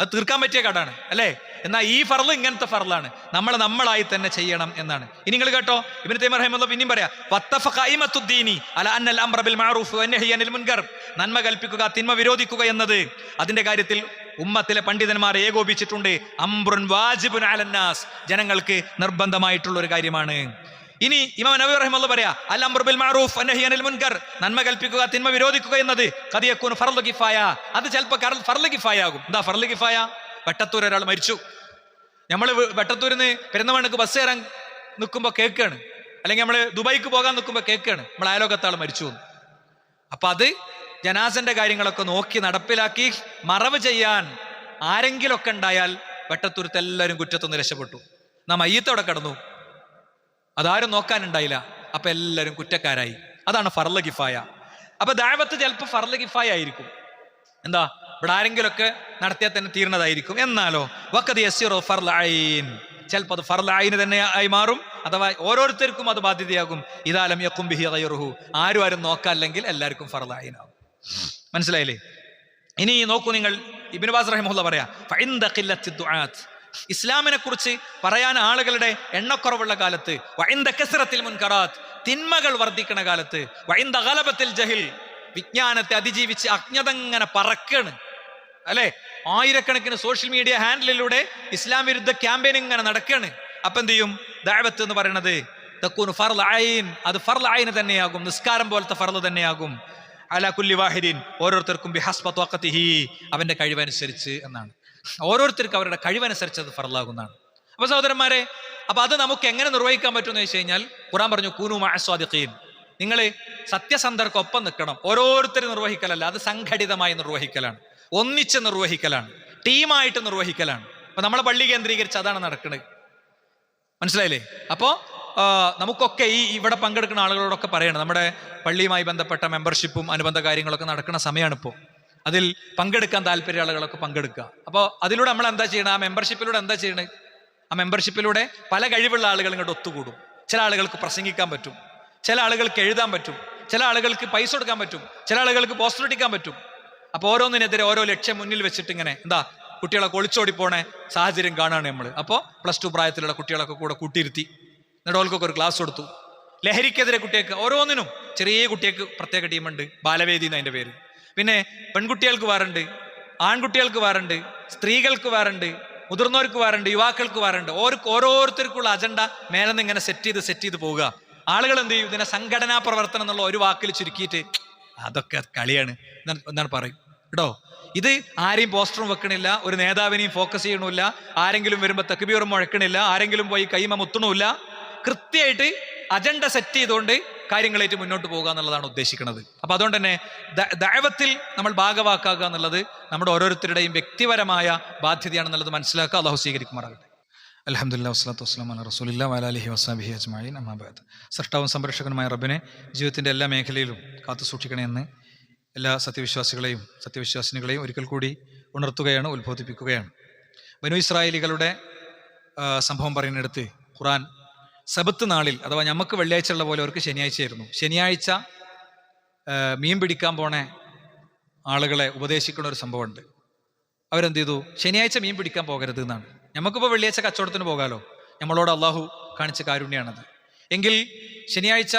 അത് തീർക്കാൻ പറ്റിയ കടാണ് അല്ലേ? എന്നാൽ ഈ ഫറൽ ഇങ്ങനത്തെ ഫറലാണ്. നമ്മൾ നമ്മളായി തന്നെ ചെയ്യണം എന്നാണ്. ഇനി നിങ്ങൾ കേട്ടോ? ഇബിന് തൈമർ റഹിമുള്ള പിന്നെയും പറയാ നന്മ കൽപ്പിക്കുക തിന്മ വിരോധിക്കുക എന്നത് അതിന്റെ കാര്യത്തിൽ ഉമ്മത്തിലെ പണ്ഡിതന്മാർ ഏകോപിച്ചിട്ടുണ്ട്. അംബ്രുൻ വാജിബുൻ അലന്നാസ് ജനങ്ങൾക്ക് നിർബന്ധമായിട്ടുള്ള ഒരു കാര്യമാണ്. ഇനി ഇമാം നബി റഹ്മുള്ള പറയാ അൽ വന്നഹി അനിൽ മുൻകർ. നന്മ കൽപ്പിക്കുക തിന്മ വിരോധിക്കുക എന്നത് കഥയക്കൂൻ ഫർലു കിഫായ. അത് ചിലപ്പോൾ ഫർലു കിഫായ ആകും എന്താ ഫർലു കിഫായ? വെട്ടത്തൂർ ഒരാൾ മരിച്ചു. നമ്മൾ വെട്ടത്തൂരിൽ നിന്ന് പെരുന്നമണ്ണക്ക് ബസ് കയറാൻ നിൽക്കുമ്പോൾ കേൾക്കുകയാണ് അല്ലെങ്കിൽ നമ്മൾ ദുബായിക്ക് പോകാൻ നിൽക്കുമ്പോൾ കേൾക്കുകയാണ് നമ്മൾ അയലോകത്താൾ മരിച്ചു എന്ന്. അപ്പൊ അത് ജനാസന്റെ കാര്യങ്ങളൊക്കെ നോക്കി നടപ്പിലാക്കി മറവ് ചെയ്യാൻ ആരെങ്കിലൊക്കെ ഉണ്ടായാൽ വെട്ടത്തൂരത്ത് എല്ലാവരും കുറ്റത്തൊന്ന് രക്ഷപ്പെട്ടു. നാം അയ്യത്തോടെ കടന്നു. അതാരും നോക്കാനുണ്ടായില്ല. അപ്പൊ എല്ലാവരും കുറ്റക്കാരായി. അതാണ് ഫർല കിഫായ. അപ്പൊ ദാവത്ത് ചിലപ്പോൾ ഫർല കിഫായ ആയിരിക്കും. എന്താ? ഇവിടെ ആരെങ്കിലൊക്കെ നടത്തിയാൽ തന്നെ തീർന്നതായിരിക്കും എന്നാലോ വക്കത് യസിറോ ഫർലൈൻ ചിലപ്പോൾ അത് ഫർലൈന് തന്നെ ആയി മാറും. അഥവാ ഓരോരുത്തർക്കും അത് ബാധ്യതയാകും. ഇതാലം യക്കും ബിഹി ഗൈറുഹു. ആരും ആരും നോക്കാല്ലെങ്കിൽ എല്ലാവർക്കും ഫർലൈനാകും മനസ്സിലായില്ലേ? ഇനി നോക്കൂ നിങ്ങൾ ഇബിൻ വാസ് റഹിമുള്ള പറയാ ഇസ്ലാമിനെ കുറിച്ച് പറയാൻ ആളുകളുടെ എണ്ണക്കുറവുള്ള കാലത്ത് വൈന്ദ കസറത്തിൽ മുൻകറാത്ത് തിന്മകൾ വർദ്ധിക്കണ കാലത്ത് വൈന്ദ കലപത്തിൽ ജഹിൽ വിജ്ഞാനത്തെ അതിജീവിച്ച് അജ്ഞതങ്ങനെ പറക്കാണ്. അല്ലെ? ആയിരക്കണക്കിന് സോഷ്യൽ മീഡിയ ഹാൻഡിലൂടെ ഇസ്ലാം വിരുദ്ധ ക്യാമ്പയിൻ ഇങ്ങനെ നടക്കുകയാണ് അപ്പൊ എന്ത് ചെയ്യും? ദാവത്ത് എന്ന് പറയുന്നത് തക്കൂന് ഫർൽ അത് ഫർൽ തന്നെയാകും നിസ്കാരം പോലത്തെ ഫർൽ തന്നെയാകും. അല കുല്ലി വാഹിദീൻ ഓരോരുത്തർക്കും ബിഹസ്ബത്ത് അവന്റെ കഴിവനുസരിച്ച് എന്നാണ്. ഓരോരുത്തർക്കും അവരുടെ കഴിവനുസരിച്ച് അത് ഫറലാകുന്നതാണ് അപ്പൊ സഹോദരന്മാരെ അപ്പൊ അത് നമുക്ക് എങ്ങനെ നിർവഹിക്കാൻ പറ്റുമെന്ന് വെച്ച് കഴിഞ്ഞാൽ ഖുറാൻ പറഞ്ഞു കൂനു മാസ്വാദിഖീൻ നിങ്ങൾ സത്യസന്ധർക്കൊപ്പം നിൽക്കണം. ഓരോരുത്തരും നിർവഹിക്കലല്ല അത് സംഘടിതമായി നിർവഹിക്കലാണ്. ഒന്നിച്ച് നിർവഹിക്കലാണ്. ടീമായിട്ട് നിർവഹിക്കലാണ്. അപ്പൊ നമ്മളെ പള്ളി കേന്ദ്രീകരിച്ച് അതാണ് നടക്കുന്നത് മനസ്സിലായില്ലേ? അപ്പോ നമുക്കൊക്കെ ഈ ഇവിടെ പങ്കെടുക്കുന്ന ആളുകളോടൊക്കെ പറയണം. നമ്മുടെ പള്ളിയുമായി ബന്ധപ്പെട്ട മെമ്പർഷിപ്പും അനുബന്ധ കാര്യങ്ങളൊക്കെ നടക്കുന്ന സമയമാണ് ഇപ്പോൾ അതിൽ പങ്കെടുക്കാൻ താല്പര്യ ആളുകളൊക്കെ പങ്കെടുക്കുക. അപ്പോൾ അതിലൂടെ നമ്മൾ എന്താ ചെയ്യണം? ആ മെമ്പർഷിപ്പിലൂടെ എന്താ ചെയ്യണേ? ആ മെമ്പർഷിപ്പിലൂടെ പല കഴിവുള്ള ആളുകൾ ഇങ്ങോട്ട് ഒത്തുകൂടും. ചില ആളുകൾക്ക് പ്രസംഗിക്കാൻ പറ്റും. ചില ആളുകൾക്ക് എഴുതാൻ പറ്റും. ചില ആളുകൾക്ക് പൈസ കൊടുക്കാൻ പറ്റും. ചില ആളുകൾക്ക് പോസ്റ്റർ ഒട്ടിക്കാൻ പറ്റും. അപ്പോൾ ഓരോന്നിനെതിരെ ഓരോ ലക്ഷ്യം മുന്നിൽ വെച്ചിട്ട് ഇങ്ങനെ എന്താ കുട്ടികളൊക്കെ ഒളിച്ചോടി പോണ സാഹചര്യം കാണുകയാണ് നമ്മൾ അപ്പോൾ പ്ലസ് ടു പ്രായത്തിലുള്ള കുട്ടികളൊക്കെ കൂടെ കൂട്ടിയിരുത്തി. എന്നിട്ട് ഓൾക്കൊക്കെ ഒരു ക്ലാസ് കൊടുത്തു. ലഹരിക്കെതിരെ കുട്ടികൾക്ക് ഓരോന്നിനും ചെറിയ കുട്ടികൾക്ക് പ്രത്യേക ടീമുണ്ട് ബാലവേദി എന്ന് അതിന്റെ പേര്. പിന്നെ പെൺകുട്ടികൾക്ക് വാറുണ്ട് ആൺകുട്ടികൾക്ക് വാറുണ്ട് സ്ത്രീകൾക്ക് വാറുണ്ട് മുതിർന്നവർക്ക് വാറുണ്ട് യുവാക്കൾക്ക് വാറുണ്ട്. ഓരോ ഓരോരുത്തർക്കുള്ള അജണ്ട മേലെ നിന്ന് ഇങ്ങനെ സെറ്റ് ചെയ്ത് സെറ്റ് ചെയ്ത് പോവുക. ആളുകൾ എന്ത് ചെയ്യും? ഇതിനെ സംഘടനാ പ്രവർത്തനം എന്നുള്ള ഒരു വാക്കിൽ ചുരുക്കിയിട്ട് അതൊക്കെ കളിയാണ്. എന്താണ് പറയും? കേട്ടോ? ഇത് ആരെയും പോസ്റ്ററും വെക്കണില്ല ഒരു നേതാവിനെയും ഫോക്കസ് ചെയ്യണമില്ല ആരെങ്കിലും വരുമ്പോൾ തക്ബീറും മുഴക്കണില്ല ആരെങ്കിലും പോയി കൈമ മുത്തണമില്ല കൃത്യമായിട്ട് അജണ്ട സെറ്റ് ചെയ്തുകൊണ്ട് കാര്യങ്ങളായിട്ട് മുന്നോട്ട് പോകുക എന്നുള്ളതാണ് ഉദ്ദേശിക്കുന്നത്. അപ്പോൾ അതുകൊണ്ട് തന്നെ ദൈവത്തിൽ നമ്മൾ ഭാഗവാക്കാക്കുക എന്നുള്ളത് നമ്മുടെ ഓരോരുത്തരുടെയും വ്യക്തിപരമായ ബാധ്യതയാണെന്നുള്ളത് മനസ്സിലാക്കുക. അള്ളാഹു സ്വീകരിക്കുമാറാകട്ടെ. അലഹമുല്ലാ വസ്ലാത്തു വസ്ലാം അല റസൂലില്ല വലാലിഹി വസാബിഹി അജ്മായിൻ അമ്മാബാദ് സൃഷ്ടാവും സംരക്ഷകനുമായ റബ്ബിനെ ജീവിതത്തിന്റെ എല്ലാ മേഖലയിലും കാത്തു സൂക്ഷിക്കണമെന്ന് എല്ലാ സത്യവിശ്വാസികളെയും സത്യവിശ്വാസിനികളെയും ഒരിക്കൽ കൂടി ഉണർത്തുകയാണ് ഉത്ബോധിപ്പിക്കുകയാണ്. ബനു ഇസ്രായേലികളുടെ സംഭവം പറയുന്നിടത്ത് ഖുറാൻ സബത്ത് നാളിൽ അഥവാ ഞമ്മക്ക് വെള്ളിയാഴ്ച ഉള്ള പോലെ അവർക്ക് ശനിയാഴ്ചയായിരുന്നു. ശനിയാഴ്ച മീൻ പിടിക്കാൻ പോണ ആളുകളെ ഉപദേശിക്കുന്ന ഒരു സംഭവമുണ്ട്. അവരെന്ത് ചെയ്തു? ശനിയാഴ്ച മീൻ പിടിക്കാൻ പോകരുത് എന്നാണ്. നമുക്കിപ്പോൾ വെള്ളിയാഴ്ച കച്ചവടത്തിന് പോകാലോ? നമ്മളോട് അള്ളാഹു കാണിച്ച കാരുണ്യാണത്. എങ്കിൽ ശനിയാഴ്ച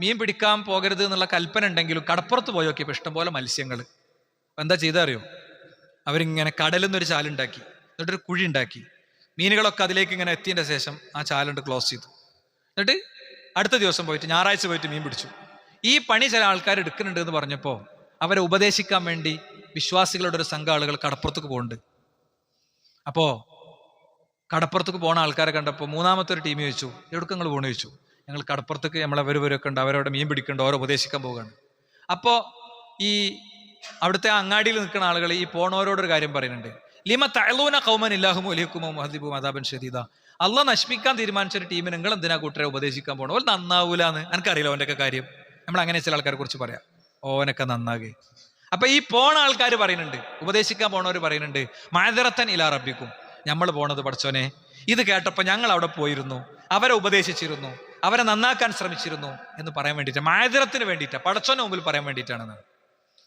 മീൻ പിടിക്കാൻ പോകരുത് എന്നുള്ള കൽപ്പന ഉണ്ടെങ്കിലും കടപ്പുറത്ത് പോയി നോക്കിയപ്പോൾ ഇഷ്ടംപോലെ മത്സ്യങ്ങൾ എന്താ ചെയ്തറിയോ അവരിങ്ങനെ കടലിൽ നിന്നൊരു ചാലുണ്ടാക്കി എന്നിട്ടൊരു കുഴി ഉണ്ടാക്കി. മീനുകളൊക്കെ അതിലേക്ക് ഇങ്ങനെ എത്തിയതിന്റെ ശേഷം ആ ചാലുണ്ട് ക്ലോസ് ചെയ്തു. എന്നിട്ട് അടുത്ത ദിവസം പോയിട്ട് ഞായറാഴ്ച പോയിട്ട് മീൻ പിടിച്ചു. ഈ പണി ചില ആൾക്കാർ എടുക്കുന്നുണ്ട് എന്ന് പറഞ്ഞപ്പോൾ അവരെ ഉപദേശിക്കാൻ വേണ്ടി വിശ്വാസികളുടെ ഒരു സംഘ ആളുകൾ കടപ്പുറത്തേക്ക് പോകുന്നുണ്ട്. അപ്പോൾ കടപ്പുറത്തേക്ക് പോണ ആൾക്കാരെ കണ്ടപ്പോൾ മൂന്നാമത്തെ ഒരു ടീം ചോദിച്ചു എവിടേക്ക് നിങ്ങൾ പോകണമെന്ന് ചോദിച്ചു? ഞങ്ങൾ കടപ്പുറത്തേക്ക് നമ്മളെ വരുവരൊക്കെ ഉണ്ട് അവരവിടെ മീൻ പിടിക്കുന്നുണ്ട് ഓരോ ഉപദേശിക്കാൻ പോവുകയാണ്. അപ്പോൾ ഈ അവിടുത്തെ അങ്ങാടിയിൽ നിൽക്കുന്ന ആളുകൾ ഈ പോണവരോടൊരു കാര്യം പറയുന്നുണ്ട്. ലിമ തഴലൂന കൗമൻ ഇല്ലാഹുമോ അലിഹുക്കുമോ മഹദീബു മദാബൻ ഷദീദ. അല്ല നശിപ്പിക്കാൻ തീരുമാനിച്ച ഒരു ടീമിന് നിങ്ങൾ എന്തിനാ കൂട്ടരെ ഉപദേശിക്കാൻ പോകണം ഓൻ നന്നാവൂലെന്ന്. എനിക്കറിയില്ല അവന്റെയൊക്കെ കാര്യം? നമ്മൾ അങ്ങനെ ചില ആൾക്കാരെ കുറിച്ച് പറയാം. ഓനൊക്കെ നന്നാകെ. അപ്പൊ ഈ പോണ ആൾക്കാർ പറയുന്നുണ്ട്. ഉപദേശിക്കാൻ പോണവർ പറയുന്നുണ്ട് മഴതിറത്തൻ ഇലാ റബ്ബിക്കും. നമ്മൾ പോണത് പഠിച്ചോനെ ഇത് കേട്ടപ്പോൾ ഞങ്ങൾ അവിടെ പോയിരുന്നു. അവരെ ഉപദേശിച്ചിരുന്നു. അവരെ നന്നാക്കാൻ ശ്രമിച്ചിരുന്നു എന്ന് പറയാൻ വേണ്ടിയിട്ട്. മാതരത്തിന് വേണ്ടിയിട്ടാണ് പഠിച്ചോനെ മുമ്പിൽ പറയാൻ വേണ്ടിയിട്ടാണെന്ന്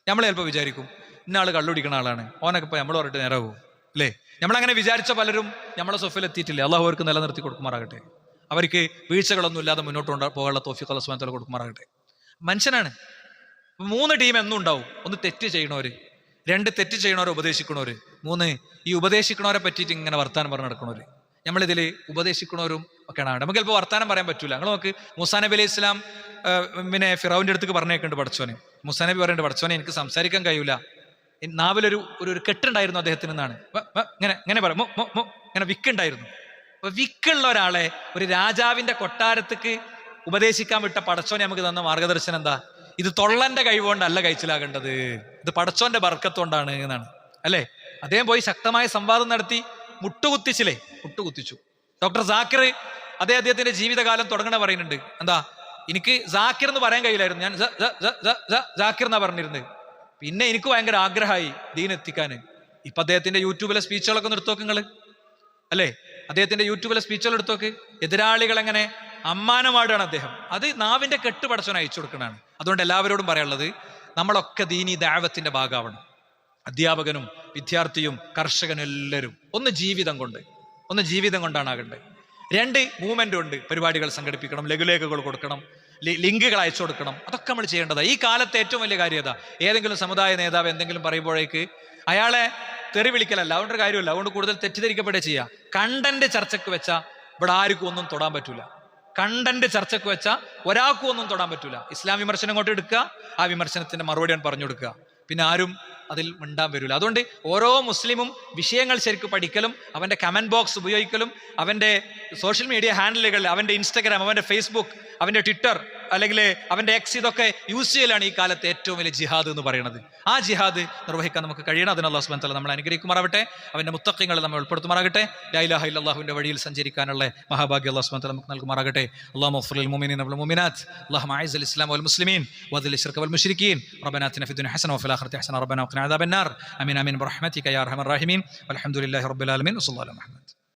നമ്മൾ ചിലപ്പോൾ വിചാരിക്കും ഇന്ന ആൾ കള്ളുടിക്കുന്ന ആളാണ്. ഓനൊക്കെ ഇപ്പോൾ നമ്മൾ പറഞ്ഞിട്ട് നേരെ പോകും അല്ലേ? നമ്മളങ്ങനെ വിചാരിച്ച പലരും നമ്മളെ സൊഫയിൽ എത്തിയിട്ടില്ല അള്ളാഹു അവർക്ക് നിലനിർത്തി കൊടുക്കുമാറാകട്ടെ. അവർക്ക് വീഴ്ചകളൊന്നും ഇല്ലാതെ മുന്നോട്ട് പോകാനുള്ള സുബാൻ തല കൊടുക്കുമാറാകട്ടെ. മനുഷ്യനാണ്. മൂന്ന് ടീം എന്നും ഉണ്ടാവും. ഒന്ന് തെറ്റ് ചെയ്യണവര് രണ്ട് തെറ്റ് ചെയ്യണവരെ ഉപദേശിക്കണവര് മൂന്ന് ഈ ഉപദേശിക്കണവരെ പറ്റിയിട്ട് ഇങ്ങനെ വർത്താനം പറഞ്ഞു നടക്കണവര്. നമ്മളിതിൽ ഉപദേശിക്കണവരും ഒക്കെയാണ്. നമുക്ക് ചിലപ്പോൾ വർത്താനം പറയാൻ പറ്റൂല. ഞങ്ങൾ നോക്ക് മുസാ നബി അലൈഹി ഇസ്ലാം പിന്നെ ഫിറോവിന്റെ അടുത്തേക്ക് പറഞ്ഞേക്കുന്നുണ്ട് പഠിച്ചോനെ. മുസാ നബി പറയുന്നുണ്ട് പഠിച്ചോനെ എനിക്ക് സംസാരിക്കാൻ കഴിയൂല. നാവിലൊരു ഒരു ഒരു കെട്ടുണ്ടായിരുന്നു അദ്ദേഹത്തിന് എന്നാണ് ഇങ്ങനെ ഇങ്ങനെ മു- ഇങ്ങനെ വിക്കുണ്ടായിരുന്നു. അപ്പൊ വിക്കുള്ള ഒരാളെ ഒരു രാജാവിന്റെ കൊട്ടാരത്തേക്ക് ഉപദേശിക്കാൻ വിട്ട പടച്ചോനെ നമുക്ക് തന്ന മാർഗദർശനം എന്താ? ഇത് തൊള്ളന്റെ കഴിവുകൊണ്ടല്ല കഴിച്ചിലാകേണ്ടത്. ഇത് പടച്ചോന്റെ ബർക്കത്തോണ്ടാണ് എന്നാണ്. അല്ലേ? അദ്ദേഹം പോയി ശക്തമായ സംവാദം നടത്തി മുട്ടുകുത്തിച്ചില്ലേ? മുട്ടുകുത്തിച്ചു. ഡോക്ടർ ജാക്കിർ അതേ അദ്ദേഹത്തിന്റെ ജീവിതകാലം തുടങ്ങണ പറയുന്നുണ്ട്. എന്താ? എനിക്ക് ജാക്കിർ എന്ന് പറയാൻ കഴിയില്ലായിരുന്നു. ഞാൻ സാക്കിർ എന്നാ പറഞ്ഞിരുന്നത്. പിന്നെ എനിക്ക് ഭയങ്കര ആഗ്രഹമായി ദീൻ എത്തിക്കാൻ ഇപ്പൊ അദ്ദേഹത്തിന്റെ യൂട്യൂബിലെ സ്പീച്ചുകളൊക്കെ നിർത്തോക്ക് നിങ്ങൾ അല്ലേ? അദ്ദേഹത്തിന്റെ യൂട്യൂബിലെ സ്പീച്ചുകൾ എടുത്തോക്ക് എതിരാളികൾ എങ്ങനെ അമ്മാനമാടാണ് അദ്ദേഹം. അത് നാവിന്റെ കെട്ട് പടച്ചവൻ അയച്ചു കൊടുക്കണതാണ്. അതുകൊണ്ട് എല്ലാവരോടും പറയാനുള്ളത് നമ്മളൊക്കെ ദീനി ദാവത്തിന്റെ ഭാഗമാവണം അധ്യാപകനും വിദ്യാർത്ഥിയും കർഷകനും എല്ലാവരും. ഒന്ന് ജീവിതം കൊണ്ട്. ഒന്ന് ജീവിതം കൊണ്ടാണ് ആകേണ്ടത് രണ്ട് മൂവ്മെന്റ് ഉണ്ട്. പരിപാടികൾ സംഘടിപ്പിക്കണം ലഘുലേഖകൾ കൊടുക്കണം ലിങ്കുകൾ അയച്ചു കൊടുക്കണം. അതൊക്കെ നമ്മൾ ചെയ്യേണ്ടതാണ് ഈ കാലത്തെ ഏറ്റവും വലിയ കാര്യം ഏതാ? ഏതെങ്കിലും സമുദായ നേതാവ് എന്തെങ്കിലും പറയുമ്പോഴേക്ക് അയാളെ തെറി വിളിക്കലല്ല. അതുകൊണ്ട് കാര്യമില്ല. അതുകൊണ്ട് കൂടുതൽ തെറ്റിദ്ധരിക്കപ്പെടുക ചെയ്യുക കണ്ടന്റ് ചർച്ചയ്ക്ക് വെച്ചാൽ ഇവിടെ ആർക്കും ഒന്നും തൊടാൻ പറ്റൂല. കണ്ടന്റ് ചർച്ചയ്ക്ക് വെച്ചാൽ ഒരാൾക്കും ഒന്നും തൊടാൻ പറ്റൂല. ഇസ്ലാം വിമർശനം അങ്ങോട്ട് എടുക്കുക. ആ വിമർശനത്തിന്റെ മറുപടി പറഞ്ഞു കൊടുക്കുക. പിന്നെ ആരും അതിൽ മിണ്ടാൻ വരില്ല. അതുകൊണ്ട് ഓരോ മുസ്ലിമും വിഷയങ്ങൾ ശരിക്കും പഠിക്കലും അവന്റെ കമന്റ് ബോക്സ് ഉപയോഗിക്കലും അവന്റെ സോഷ്യൽ മീഡിയ ഹാൻഡിലുകൾ അവന്റെ ഇൻസ്റ്റഗ്രാം അവന്റെ ഫേസ്ബുക്ക് അവന്റെ ട്വിറ്റർ അല്ലെങ്കിൽ അവന്റെ എക്സ് ഇതൊക്കെ യൂസ് ചെയ്യലാണ് ഈ കാലത്തെ ഏറ്റവും വലിയ ജിഹാദ് എന്ന് പറയുന്നത് ആ ജിഹാദ് നിർവഹിക്കാൻ നമുക്ക് കഴിയണം അതിന് അള്ളാഹു സുബ്ഹാനഹു വ തആല നമ്മൾ അനുഗ്രഹിക്കുമാറാവട്ടെ അവന്റെ മുത്തഖ്യങ്ങളെ നമ്മൾ ഉൾപ്പെടുത്തുമാറാകട്ടെ ലാ ഇലാഹ ഇല്ലല്ലാഹുവിന്റെ വഴിയിൽ സഞ്ചരിക്കാനുള്ള മഹാഭാഗ്യ അള്ളാഹു സുബ്ഹാനഹു വ തആല നമുക്ക് നൽകുമാറാകട്ടെ അല്ലാഹു മഗ്ഫിർ ലിൽ മുഅ്മിനീന വൽ മുഅ്മിനാത്ത് اللهم اعز الاسلام والمسلمين واذل الشرك والمشركين ربنا اتنا في الدنيا حسنه وفي الاخره حسنه ربنا وقنا عذاب النار امين امين برحمتك يا ارحم الراحمين والحمد لله رب العالمين وصلى الله على محمد